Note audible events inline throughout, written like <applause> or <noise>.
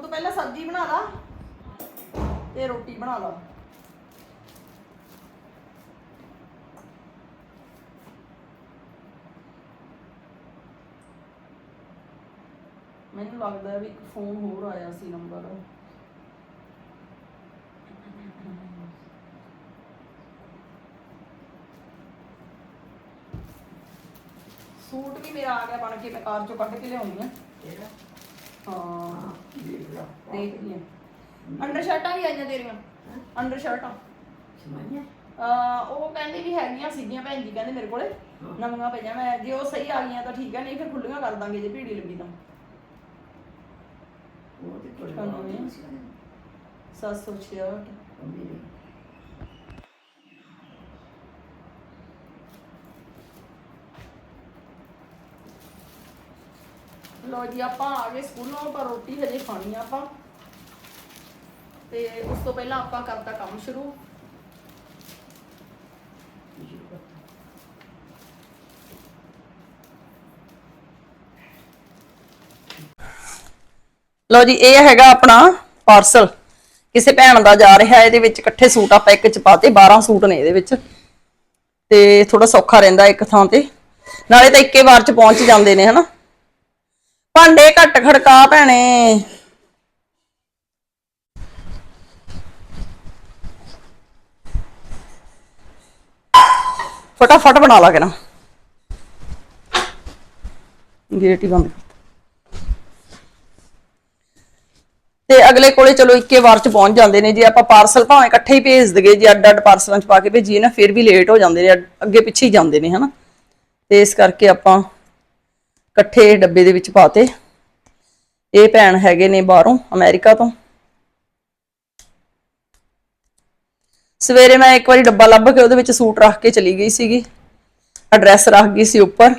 ਤੋਂ ਪਹਿਲਾਂ ਸਬਜ਼ੀ ਬਣਾ ਲਾ ਤੇ ਰੋਟੀ ਬਣਾ ਲਾ। ਮੈਨੂੰ ਲੱਗਦਾ ਵੀ ਇੱਕ ਫੋਨ ਹੋਰ ਆਇਆ ਸੀ ਨੰਬਰ ਸੂਟ ਵੀ ਮੇਰਾ ਆ ਗਿਆ ਬਣ ਕੇ, ਮੈਂ ਕਾਰ ਚੋਂ ਕੱਢ ਕੇ ਲਿਆਉਣੀ ਆ ਹਾਂ। ਦੇਖਦੀ ਆ ਅੰਡਰ ਸ਼ਰਟਾਂ ਵੀ ਆਈਆਂ ਤੇਰੀਆਂ। ਅੰਡਰ ਸ਼ਰਟਾਂ। ਅਹ ਉਹ ਕਹਿੰਦੀ ਵੀ ਹੈਗੀਆਂ ਸੀਗੀਆਂ ਭੈਣ ਜੀ ਕਹਿੰਦੇ ਮੇਰੇ ਕੋਲੇ। ਨਵੀਆਂ ਪਈਆਂ। ਮੈਂ ਜੇ ਉਹ ਸਹੀ ਆ ਗਈਆਂ ਤਾਂ ਠੀਕ ਹੈ ਨਹੀਂ ਫਿਰ ਖੁੱਲੀਆਂ ਕਰ ਦਾਂਗੇ ਜੇ ਭੀੜੀ ਲੱਗੀ ਤਾਂ। ਸੱਤ ਸੌ ਛਿਆਹਠ ਲੋ ਜੀ, ਆਪਾਂ ਆ ਗਏ ਸਕੂਲੋਂ ਪਰ ਰੋਟੀ ਹਜੇ ਖਾਣੀ ਆ ਆਪਾਂ। ਤੇ ਉਸ ਤੋਂ ਪਹਿਲਾਂ ਆਪਾਂ ਕਰਤਾ ਕੰਮ ਸ਼ੁਰੂ। ਲਓ ਜੀ, ਇਹ ਹੈਗਾ ਆਪਣਾ ਪਾਰਸਲ ਕਿਸੇ ਭੈਣ ਦਾ ਜਾ ਰਿਹਾ, ਇਹਦੇ ਵਿੱਚ ਇਕੱਠੇ ਸੂਟ ਆਪਾਂ ਇੱਕ ਚ ਪਾਤੇ 12 ਸੂਟ ਨੇ ਇਹਦੇ ਵਿੱਚ। ਤੇ ਥੋੜਾ ਸੌਖਾ ਰਹਿੰਦਾ ਇੱਕ ਥਾਂ ਤੇ। ਨਾਲੇ ਤਾਂ ਇੱਕੇ ਵਾਰ ਚ ਪਹੁੰਚ ਜਾਂਦੇ ਨੇ, ਹਨਾ? ਭਾਂਡੇ ਘੱਟ ਖੜਕਾ ਭੈਣੇ। ਫਟਾਫਟ ਬਣਾ ਲਾ ਕੇ ਨਾ। ਗੇਟ ਹੀ ਬੰਦ ਕਰ ਤੇ ਅਗਲੇ ਕੋਲੇ ਚਲੋ ਇੱਕੇ ਵਾਰ ਚ ਪਹੁੰਚ ਜਾਂਦੇ ਨੇ, ਜੇ ਆਪਾਂ ਪਾਰਸਲ ਭਾਵੇਂ ਇਕੱਠੇ ਹੀ ਭੇਜ ਦਗੇ ਜੇ ਅੱਡ ਅੱਡ ਪਾਰਸਲਾਂ ਚ ਪਾ ਕੇ ਭੇਜੀਏ ਨਾ, ਫਿਰ ਵੀ ਲੇਟ ਹੋ ਜਾਂਦੇ ਨੇ ਅੱਗੇ ਪਿੱਛੇ ਹੀ ਜਾਂਦੇ ਨੇ, ਹਨਾ। ਤੇ ਇਸ ਕਰਕੇ ਆਪਾਂ ਇਕੱਠੇ ਡੱਬੇ ਦੇ ਵਿੱਚ ਪਾਤੇ ਇਹ ਭੈਣ ਹੈਗੇ ਨੇ ਬਾਹਰੋਂ, ਅਮਰੀਕਾ ਤੋਂ। ਸਵੇਰੇ ਮੈਂ ਇੱਕ ਵਾਰੀ ਡੱਬਾ ਲੱਭ ਕੇ ਉਹਦੇ ਵਿੱਚ ਸੂਟ ਰੱਖ ਕੇ ਚਲੀ ਗਈ ਸੀਗੀ। ਐਡਰੈਸ ਰੱਖ ਗਈ ਸੀ ਉੱਪਰ।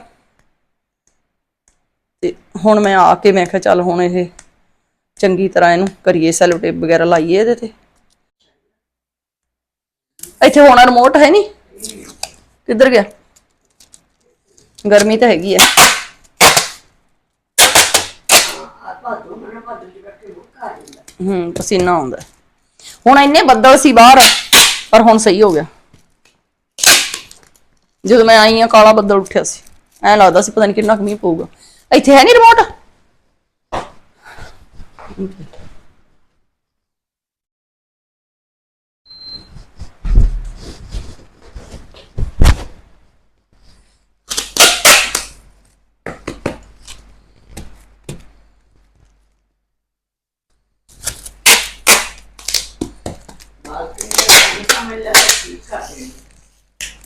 ਤੇ ਹੁਣ ਮੈਂ ਆ ਕੇ ਮੈਂ ਕਿਹਾ ਚੱਲ ਹੁਣ ਇਹ ਚੰਗੀ ਤਰ੍ਹਾਂ ਇਹਨੂੰ ਕਰੀਏ ਸੈਲੋ ਟੇਪ ਵਗੈਰਾ ਲਾਈਏ ਇਹਦੇ ਤੇ। ਇੱਥੇ ਹੋਣਾ ਰਿਮੋਟ ਹੈ ਨਹੀਂ? ਕਿੱਧਰ ਗਿਆ? ਗਰਮੀ ਤਾਂ ਹੈਗੀ ਹੈ। ਹੂੰ ਪਸੀਨਾ ਆਉਂਦਾ ਹੈ। ਹੁਣ ਇੰਨੇ ਬੱਦਲ ਸੀ ਬਾਹਰ, ਪਰ ਹੁਣ ਸਹੀ ਹੋ ਗਿਆ। ਜਦੋਂ ਮੈਂ ਆਈ ਆ, ਕਾਲਾ ਬੱਦਲ ਉੱਠਿਆ ਸੀ। ਐ ਲੱਗਦਾ ਸੀ ਪਤਾ ਨਹੀਂ ਕਿੰਨਾ ਕੁ ਮੀਂਹ ਪਊਗਾ। ਇੱਥੇ ਹੈ ਨਹੀਂ ਰਿਮੋਟ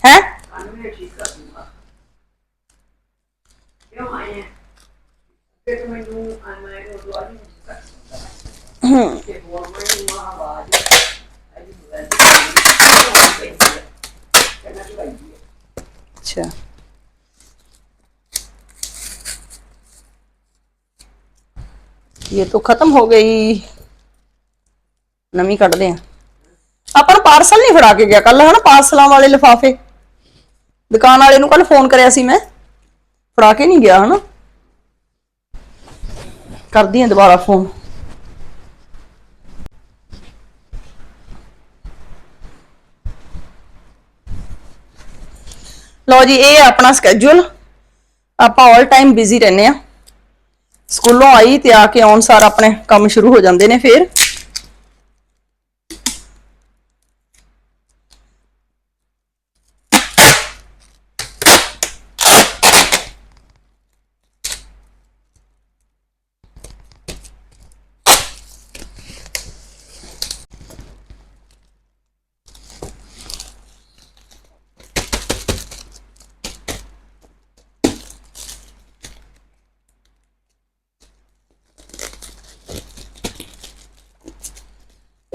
ਹੈ? ਇਹ ਤਾਂ ਖਤਮ ਹੋ ਗਈ। ਨਵੀਂ ਕੱਢਦੇ ਆ। ਆਪਾਂ ਨੂੰ ਪਾਰਸਲ ਨਹੀਂ ਫੜਾ ਕੇ ਗਿਆ ਕੱਲ ਹਨਾ? ਪਾਰਸਲਾਂ ਵਾਲੇ ਲਿਫਾਫੇ। ਦੁਕਾਨ ਵਾਲੇ ਨੂੰ ਕੱਲ ਫੋਨ ਕਰਿਆ ਸੀ ਮੈਂ। ਫੜਾ ਕੇ ਨਹੀਂ ਗਿਆ, ਹਨਾ? ਕਰਦੀ ਆ ਦੁਬਾਰਾ ਫੋਨ। ਲਓ ਜੀ, ਇਹ ਹੈ ਆਪਣਾ ਸਕੇਜੂਲ ਆਪਾਂ 올 ਟਾਈਮ ਬਿਜ਼ੀ ਰਹਿੰਦੇ ਆ। ਸਕੂਲੋਂ ਆਈ ਤੇ ਆ ਕੇ ਆਉਣ ਸਾਰ ਆਪਣੇ ਕੰਮ ਸ਼ੁਰੂ ਹੋ ਜਾਂਦੇ ਨੇ ਫੇਰ।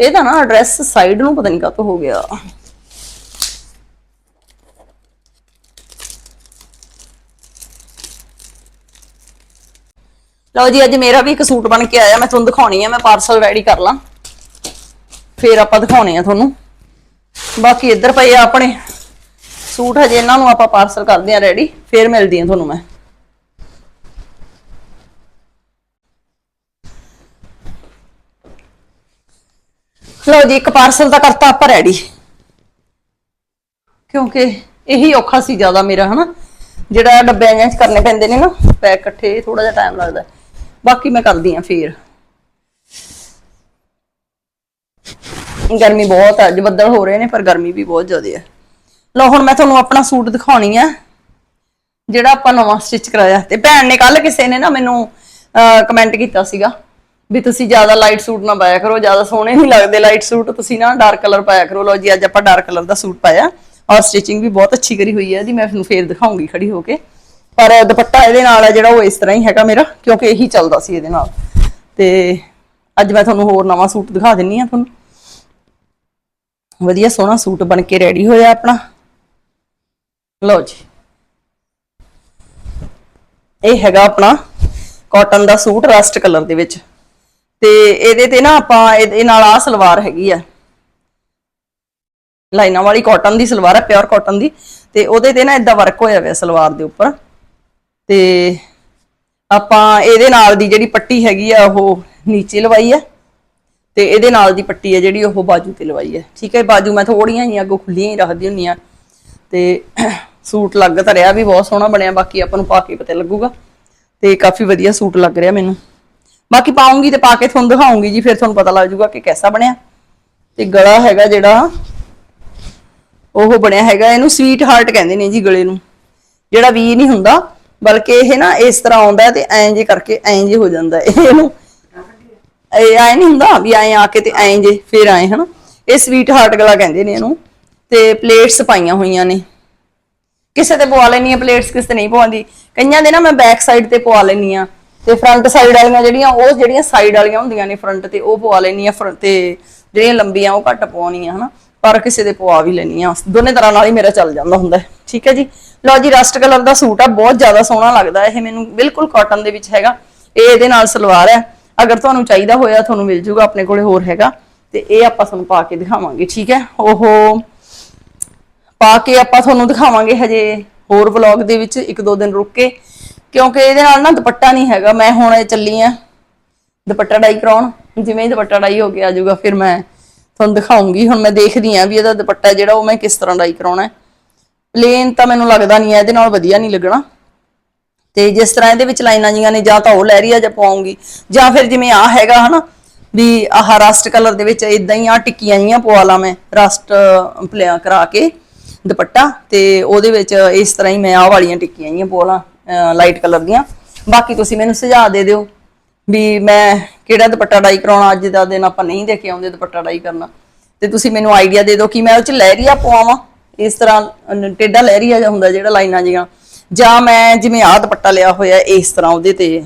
ਇਹਦਾ ਨਾ ਐਡਰੈਸ ਸਾਈਡ ਨੂੰ ਪਤਾ ਨਹੀਂ ਕਾਹਤੋਂ ਹੋ ਗਿਆ। ਲਓ ਜੀ, ਅੱਜ ਮੇਰਾ ਵੀ ਇੱਕ ਸੂਟ ਬਣ ਕੇ ਆਇਆ, ਮੈਂ ਤੁਹਾਨੂੰ ਦਿਖਾਉਣੀ ਆ, ਮੈਂ ਪਾਰਸਲ ਰੈਡੀ ਕਰ ਲਾਂ। ਫੇਰ ਆਪਾਂ ਦਿਖਾਉਣੇ ਆ ਤੁਹਾਨੂੰ। ਬਾਕੀ ਇੱਧਰ ਪਏ ਆ ਆਪਣੇ। ਸੂਟ ਹਜੇ ਇਹਨਾਂ ਨੂੰ ਆਪਾਂ ਪਾਰਸਲ ਕਰਦੇ ਆ ਰੈਡੀ ਫੇਰ ਮਿਲਦੀ ਆ ਤੁਹਾਨੂੰ ਮੈਂ। ਲਓ ਜੀ, ਇੱਕ ਪਾਰਸਲ ਤਾਂ ਕਰਤਾ ਆਪਾਂ ਰੈਡੀ ਕਿਉਂਕਿ ਇਹੀ ਔਖਾ ਸੀ ਜ਼ਿਆਦਾ ਮੇਰਾ, ਹਨਾ? ਜਿਹੜਾ ਡੱਬਿਆਂ ਜਿਹਾ ਕਰਨੇ ਪੈਂਦੇ ਨੇ ਨਾ, ਪੈਕ ਇਕੱਠੇ ਥੋੜਾ ਜਿਹਾ ਟਾਈਮ ਲੱਗਦਾ। ਬਾਕੀ ਮੈਂ ਕਰਦੀ ਆ ਫੇਰ। ਗਰਮੀ ਬਹੁਤ ਹੈ ਅੱਜ ਬੱਦਲ ਹੋ ਰਹੇ ਨੇ, ਪਰ ਗਰਮੀ ਵੀ ਬਹੁਤ ਜ਼ਿਆਦਾ ਹੈ ਲਓ, ਹੁਣ ਮੈਂ ਤੁਹਾਨੂੰ ਆਪਣਾ ਸੂਟ ਦਿਖਾਉਣੀ ਆ, ਜਿਹੜਾ ਆਪਾਂ ਨਵਾਂ ਸਟਿਚ ਕਰਾਇਆ। ਤੇ ਭੈਣ ਨੇ ਕੱਲ ਕਿਸੇ ਨੇ ਨਾ ਮੈਨੂੰ ਕਮੈਂਟ ਕੀਤਾ ਸੀਗਾ। ਵੀ ਤੁਸੀਂ ਜ਼ਿਆਦਾ ਲਾਈਟ ਸੂਟ ਨਾ ਪਾਇਆ ਕਰੋ, ਜ਼ਿਆਦਾ ਸੋਹਣੇ ਨਹੀਂ ਲੱਗਦੇ ਲਾਈਟ ਸੂਟ ਤੁਸੀਂ ਨਾ ਡਾਰਕ ਕਲਰ ਪਾਇਆ ਕਰੋ। ਲਓ ਜੀ, ਅੱਜ ਆਪਾਂ ਡਾਰਕ ਕਲਰ ਦਾ ਸੂਟ ਪਾਇਆ ਔਰ ਸਟਿਚਿੰਗ ਵੀ ਬਹੁਤ ਅੱਛੀ ਕਰੀ ਹੋਈ ਹੈ ਜੀ, ਮੈਂ ਤੁਹਾਨੂੰ ਫੇਰ ਦਿਖਾਉਂਗੀ ਖੜੀ ਹੋ ਕੇ। ਪਰ ਦੁਪੱਟਾ ਇਹਦੇ ਨਾਲ ਹੈ, ਜਿਹੜਾ ਉਹ ਇਸ ਤਰ੍ਹਾਂ ਹੀ ਹੈਗਾ ਮੇਰਾ, ਕਿਉਂਕਿ ਇਹੀ ਚੱਲਦਾ ਸੀ ਇਹਦੇ ਨਾਲ। ਤੇ ਅੱਜ ਮੈਂ ਤੁਹਾਨੂੰ ਹੋਰ ਨਵਾਂ ਸੂਟ ਦਿਖਾ ਦਿੰਨੀ ਆ ਤੁਹਾਨੂੰ। ਵਧੀਆ ਸੋਹਣਾ ਸੂਟ ਬਣ ਕੇ ਰੈਡੀ ਹੋਇਆ ਆਪਣਾ। ਲਓ ਜੀ। ਇਹ ਹੈਗਾ ਆਪਣਾ ਕਾਟਨ ਦਾ ਸੂਟ ਰਸਟ ਕਲਰ ਦੇ ਵਿੱਚ। ਤੇ ਇਹਦੇ ਤੇ ਨਾ ਆਪਾਂ ਇਹਦੇ ਨਾਲ ਆ ਸਲਵਾਰ ਹੈਗੀ ਆ। ਲਾਈਨਾਂ ਵਾਲੀ ਕਾਟਨ ਦੀ ਸਲਵਾਰ ਹੈ ਪਿਓਰ ਕਾਟਨ ਦੀ। ਤੇ ਉਹਦੇ ਤੇ ਨਾ ਇਦਾਂ ਵਰਕ ਹੋਇਆ ਹੋਇਆ ਸਲਵਾਰ ਦੇ ਉੱਪਰ। ਤੇ ਆਪਾਂ ਇਹਦੇ ਨਾਲ ਦੀ ਜਿਹੜੀ ਪੱਟੀ ਹੈਗੀ ਆ, ਉਹ ਨੀਚੇ ਲਵਾਈ ਹੈ ਤੇ ਇਹਦੇ ਨਾਲ ਦੀ ਪੱਟੀ ਹੈ ਜਿਹੜੀ, ਉਹ ਬਾਜੂ ਤੇ ਲਵਾਈ ਹੈ ਠੀਕ ਹੈ ਬਾਜੂ ਮੈਂ ਥੋੜੀਆਂ ਹੀ ਅੱਗੋਂ ਖੁੱਲੀਆਂ ਹੀ ਰੱਖਦੀ ਹੁੰਨੀ ਆ। ਤੇ ਸੂਟ ਲੱਗ ਤਾਂ ਰਿਹਾ ਵੀ ਬਹੁਤ ਸੋਹਣਾ ਬਣਿਆ, ਬਾਕੀ ਆਪਾਂ ਨੂੰ ਪਾ ਕੇ ਪਤਾ ਲੱਗੂਗਾ। ਤੇ ਕਾਫੀ ਵਧੀਆ ਸੂਟ ਲੱਗ ਰਿਹਾ ਮੈਨੂੰ। ਬਾਕੀ ਪਾਉਂਗੀ ਤੇ ਪਾ ਕੇ ਤੁਹਾਨੂੰ ਦਿਖਾਉਂਗੀ ਜੀ, ਫਿਰ ਤੁਹਾਨੂੰ ਪਤਾ ਲੱਗ ਜਾਊਗਾ ਕਿ ਕਿਹਦਾ ਬਣਿਆ। ਤੇ ਗਲਾ ਹੈਗਾ ਜਿਹੜਾ, ਉਹ ਬਣਿਆ ਹੈਗਾ, ਇਹਨੂੰ ਸਵੀਟ ਹਾਰਟ ਕਹਿੰਦੇ ਨੇ ਜੀ ਗਲੇ ਨੂੰ। ਜਿਹੜਾ ਵੀ ਨਹੀਂ ਹੁੰਦਾ, ਬਲਕਿ ਇਹ ਨਾ ਇਸ ਤਰ੍ਹਾਂ ਆਉਂਦਾ ਤੇ ਐਂ ਜੇ ਕਰਕੇ ਐਂ ਜੇ ਹੋ ਜਾਂਦਾ ਇਹਨੂੰ ਇਹ ਐ ਨਹੀਂ ਹੁੰਦਾ ਵੀ ਐਂ ਆ ਕੇ ਤੇ ਐਂ ਜੇ, ਫਿਰ ਆਏ ਹਨਾ। ਇਹ ਸਵੀਟ ਹਾਰਟ ਗਲਾ ਕਹਿੰਦੇ ਨੇ ਇਹਨੂੰ, ਤੇ ਪਲੇਟਸ ਪਾਈਆਂ ਹੋਈਆਂ ਨੇ। ਕਿਸੇ ਤੇ ਪਵਾ ਲੈਣੀ ਆ ਪਲੇਟਸ ਕਿਸੇ ਤੇ ਨਹੀਂ ਪਵਾਉਂਦੀ। ਕਈਆਂ ਦੇ ਨਾ ਮੈਂ ਬੈਕ ਸਾਈਡ ਤੇ ਪਵਾ ਲੈਣੀ ਆ ਤੇ ਫਰੰਟ ਸਾਈਡ ਵਾਲੀਆਂ ਜਿਹੜੀਆਂ, ਉਹ ਜਿਹੜੀਆਂ ਸਾਈਡ ਵਾਲੀਆਂ ਹੁੰਦੀਆਂ ਨੇ ਫਰੰਟ ਤੇ, ਉਹ ਪਵਾ ਲੈਣੀ ਆ ਫਰ- ਤੇ। ਜਿਹੜੀਆਂ ਲੰਬੀਆਂ, ਉਹ ਘੱਟ ਪਵਾਉਣੀਆਂ, ਹਨਾ। ਪਰ ਕਿਸੇ ਦੇ ਪਵਾ ਵੀ ਲੈਣੀ ਆ ਦੋਨੇ ਤਰ੍ਹਾਂ ਨਾਲ ਹੀ ਮੇਰਾ ਚੱਲ ਜਾਂਦਾ ਹੁੰਦਾ ਠੀਕ ਹੈ ਜੀ? ਲਓ ਜੀ ਰਸਟ ਕਲਰ ਦਾ ਸੂਟ ਆ, ਬਹੁਤ ਜ਼ਿਆਦਾ ਸੋਹਣਾ ਲੱਗਦਾ। ਇਹ ਮੈਨੂੰ ਬਿਲਕੁਲ ਕਾਟਨ ਦੇ ਵਿੱਚ ਹੈਗਾ। ਇਹ ਇਹਦੇ ਨਾਲ ਸਲਵਾਰ ਹੈ। ਅਗਰ ਤੁਹਾਨੂੰ ਚਾਹੀਦਾ ਹੋਇਆ, ਤੁਹਾਨੂੰ ਮਿਲ ਜੂਗਾ ਆਪਣੇ ਕੋਲੇ ਹੋਰ ਹੈਗਾ। ਤੇ ਇਹ ਆਪਾਂ ਤੁਹਾਨੂੰ ਪਾ ਕੇ ਦਿਖਾਵਾਂਗੇ, ਠੀਕ ਹੈ? ਉਹ ਪਾ ਕੇ ਆਪਾਂ ਤੁਹਾਨੂੰ ਦਿਖਾਵਾਂਗੇ ਹਜੇ ਹੋਰ ਵਲੌਗ ਦੇ ਵਿੱਚ, ਇੱਕ ਦੋ ਦਿਨ ਰੁਕ ਕੇ। ਕਿਉਂਕਿ ਇਹਦੇ ਨਾਲ ਨਾ ਦੁਪੱਟਾ ਨਹੀਂ ਹੈਗਾ, ਮੈਂ ਹੁਣ ਇਹ ਚੱਲੀ ਆ। ਦੁਪੱਟਾ ਡਾਈ ਕਰਾਉਣ, ਜਿਵੇਂ ਹੀ ਦੁਪੱਟਾ ਡਾਈ ਹੋ ਕੇ ਆ ਜਾਊਗਾ, ਫਿਰ ਮੈਂ ਤੁਹਾਨੂੰ ਦਿਖਾਉਂਗੀ। ਹੁਣ ਮੈਂ ਦੇਖਦੀ ਆ ਵੀ ਇਹਦਾ ਦੁਪੱਟਾ ਜਿਹੜਾ, ਉਹ ਮੈਂ ਕਿਸ ਤਰ੍ਹਾਂ ਡਾਈ ਕਰਾਉਣਾ ਹੈ। ਪਲੇਨ ਤਾਂ ਮੈਨੂੰ ਲੱਗਦਾ ਨਹੀਂ ਹੈ, ਇਹਦੇ ਨਾਲ ਵਧੀਆ ਨਹੀਂ ਲੱਗਣਾ। ਤੇ ਜਿਸ ਤਰ੍ਹਾਂ ਇਹਦੇ ਵਿੱਚ ਲਾਈਨਾਂ ਜੀਆਂ ਨੇ, ਜਾਂ ਤਾਂ ਉਹ ਲਹਿਰੀਆ ਜਾਂ ਪਵਾਉਂਗੀ। ਜਾਂ ਫਿਰ ਜਿਵੇਂ ਆ ਹੈਗਾ, ਹਨਾ, ਵੀ ਆਹ ਰਸਟ ਕਲਰ ਦੇ ਵਿੱਚ ਇਦਾਂ ਹੀ ਆ, ਟਿੱਕੀਆਂ ਜੀਆਂ ਪਵਾ ਲਾਂ ਮੈਂ ਰਸਟ ਪਲਿਆ ਕਰਾ ਕੇ ਦੁਪੱਟਾ। ਤੇ ਉਹਦੇ ਵਿੱਚ ਇਸ ਤਰ੍ਹਾਂ ਹੀ ਮੈਂ ਆਹ ਵਾਲੀਆਂ ਟਿੱਕੀਆਂ ਜੀਆਂ ਪਵਾ ਲਾਂ। ਲਾਈਟ ਕਲਰ ਦੀਆਂ। ਬਾਕੀ ਤੁਸੀਂ ਮੈਨੂੰ ਸੁਝਾਅ ਦੇ ਦਿਓ ਵੀ ਮੈਂ ਕਿਹੜਾ ਦੁਪੱਟਾ ਡਾਈ ਕਰਾਉਣਾ ਅੱਜ ਦਾ ਦਿਨ ਆਪਾਂ ਨਹੀਂ ਦੇਖੇ ਆਉਂਦੇ ਦੁਪੱਟਾ ਡਾਈ ਕਰਨਾ। ਤੇ ਤੁਸੀਂ ਮੈਨੂੰ ਆਈਡੀਆ ਦੇ ਦਿਓ ਕਿ ਮੈਂ ਉਹ ਚ ਲਹਿਰੀਆ ਪਵਾਵਾਂ ਇਸ ਤਰ੍ਹਾਂ ਅਹ, ਲਹਿਰੀਆ ਜਿਹਾ ਹੁੰਦਾ ਜਿਹੜਾ ਲਾਈਨਾਂ ਜੀਆਂ। ਜਾਂ ਮੈਂ ਜਿਵੇਂ ਆਹ ਦੁਪੱਟਾ ਲਿਆ ਹੋਇਆ ਇਸ ਤਰ੍ਹਾਂ ਉਹਦੇ ਤੇ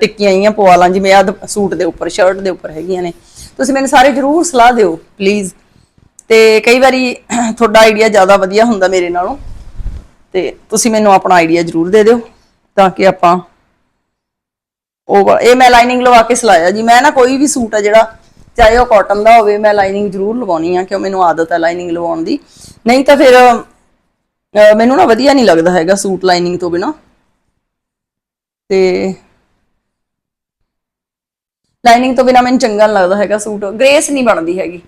ਟਿੱਕੀਆਂ ਆਈਆਂ ਪਵਾ ਲਾਂ ਜਿਵੇਂ ਆਹ ਸੂਟ ਦੇ ਉੱਪਰ ਸ਼ਰਟ ਦੇ ਉੱਪਰ ਹੈਗੀਆਂ ਨੇ। ਤੁਸੀਂ ਮੈਨੂੰ ਸਾਰੇ ਜਰੂਰ ਸਲਾਹ ਦਿਓ ਪਲੀਜ਼ ਤੇ ਕਈ ਵਾਰੀ ਤੁਹਾਡਾ ਆਈਡੀਆ ਜ਼ਿਆਦਾ ਵਧੀਆ ਹੁੰਦਾ ਮੇਰੇ ਨਾਲੋਂ। ਤੇ ਤੁਸੀਂ ਮੈਨੂੰ ਆਪਣਾ ਆਈਡੀਆ ਜਰੂਰ ਦੇ ਦਿਓ ਤਾਂ ਕਿ ਆਪਾਂ ਉਹ ਇਹ ਮੈਂ ਲਾਈਨਿੰਗ ਲਵਾ ਕੇ ਸਿਲਾਇਆ ਜੀ। ਮੈਂ ਨਾ ਕੋਈ ਵੀ ਸੂਟ ਆ ਜਿਹੜਾ, ਚਾਹੇ ਉਹ ਕਾਟਨ ਦਾ ਹੋਵੇ, ਮੈਂ ਲਾਈਨਿੰਗ ਜ਼ਰੂਰ ਲਵਾਉਣੀ ਆ, ਕਿਉਂ ਮੈਨੂੰ ਆਦਤ ਹੈ ਲਾਈਨਿੰਗ ਲਵਾਉਣ ਦੀ। ਨਹੀਂ ਤਾਂ ਫਿਰ ਮੈਨੂੰ ਨਾ ਵਧੀਆ ਨਹੀਂ ਲੱਗਦਾ ਹੈਗਾ ਸੂਟ ਲਾਈਨਿੰਗ ਤੋਂ ਬਿਨਾ। ਤੇ ਲਾਈਨਿੰਗ ਤੋਂ ਬਿਨਾ ਮੈਨੂੰ ਚੰਗਾ ਨਹੀਂ ਲੱਗਦਾ ਹੈਗਾ ਸੂਟ। ਗ੍ਰੇਸ ਨਹੀਂ ਬਣਦੀ ਹੈਗੀ।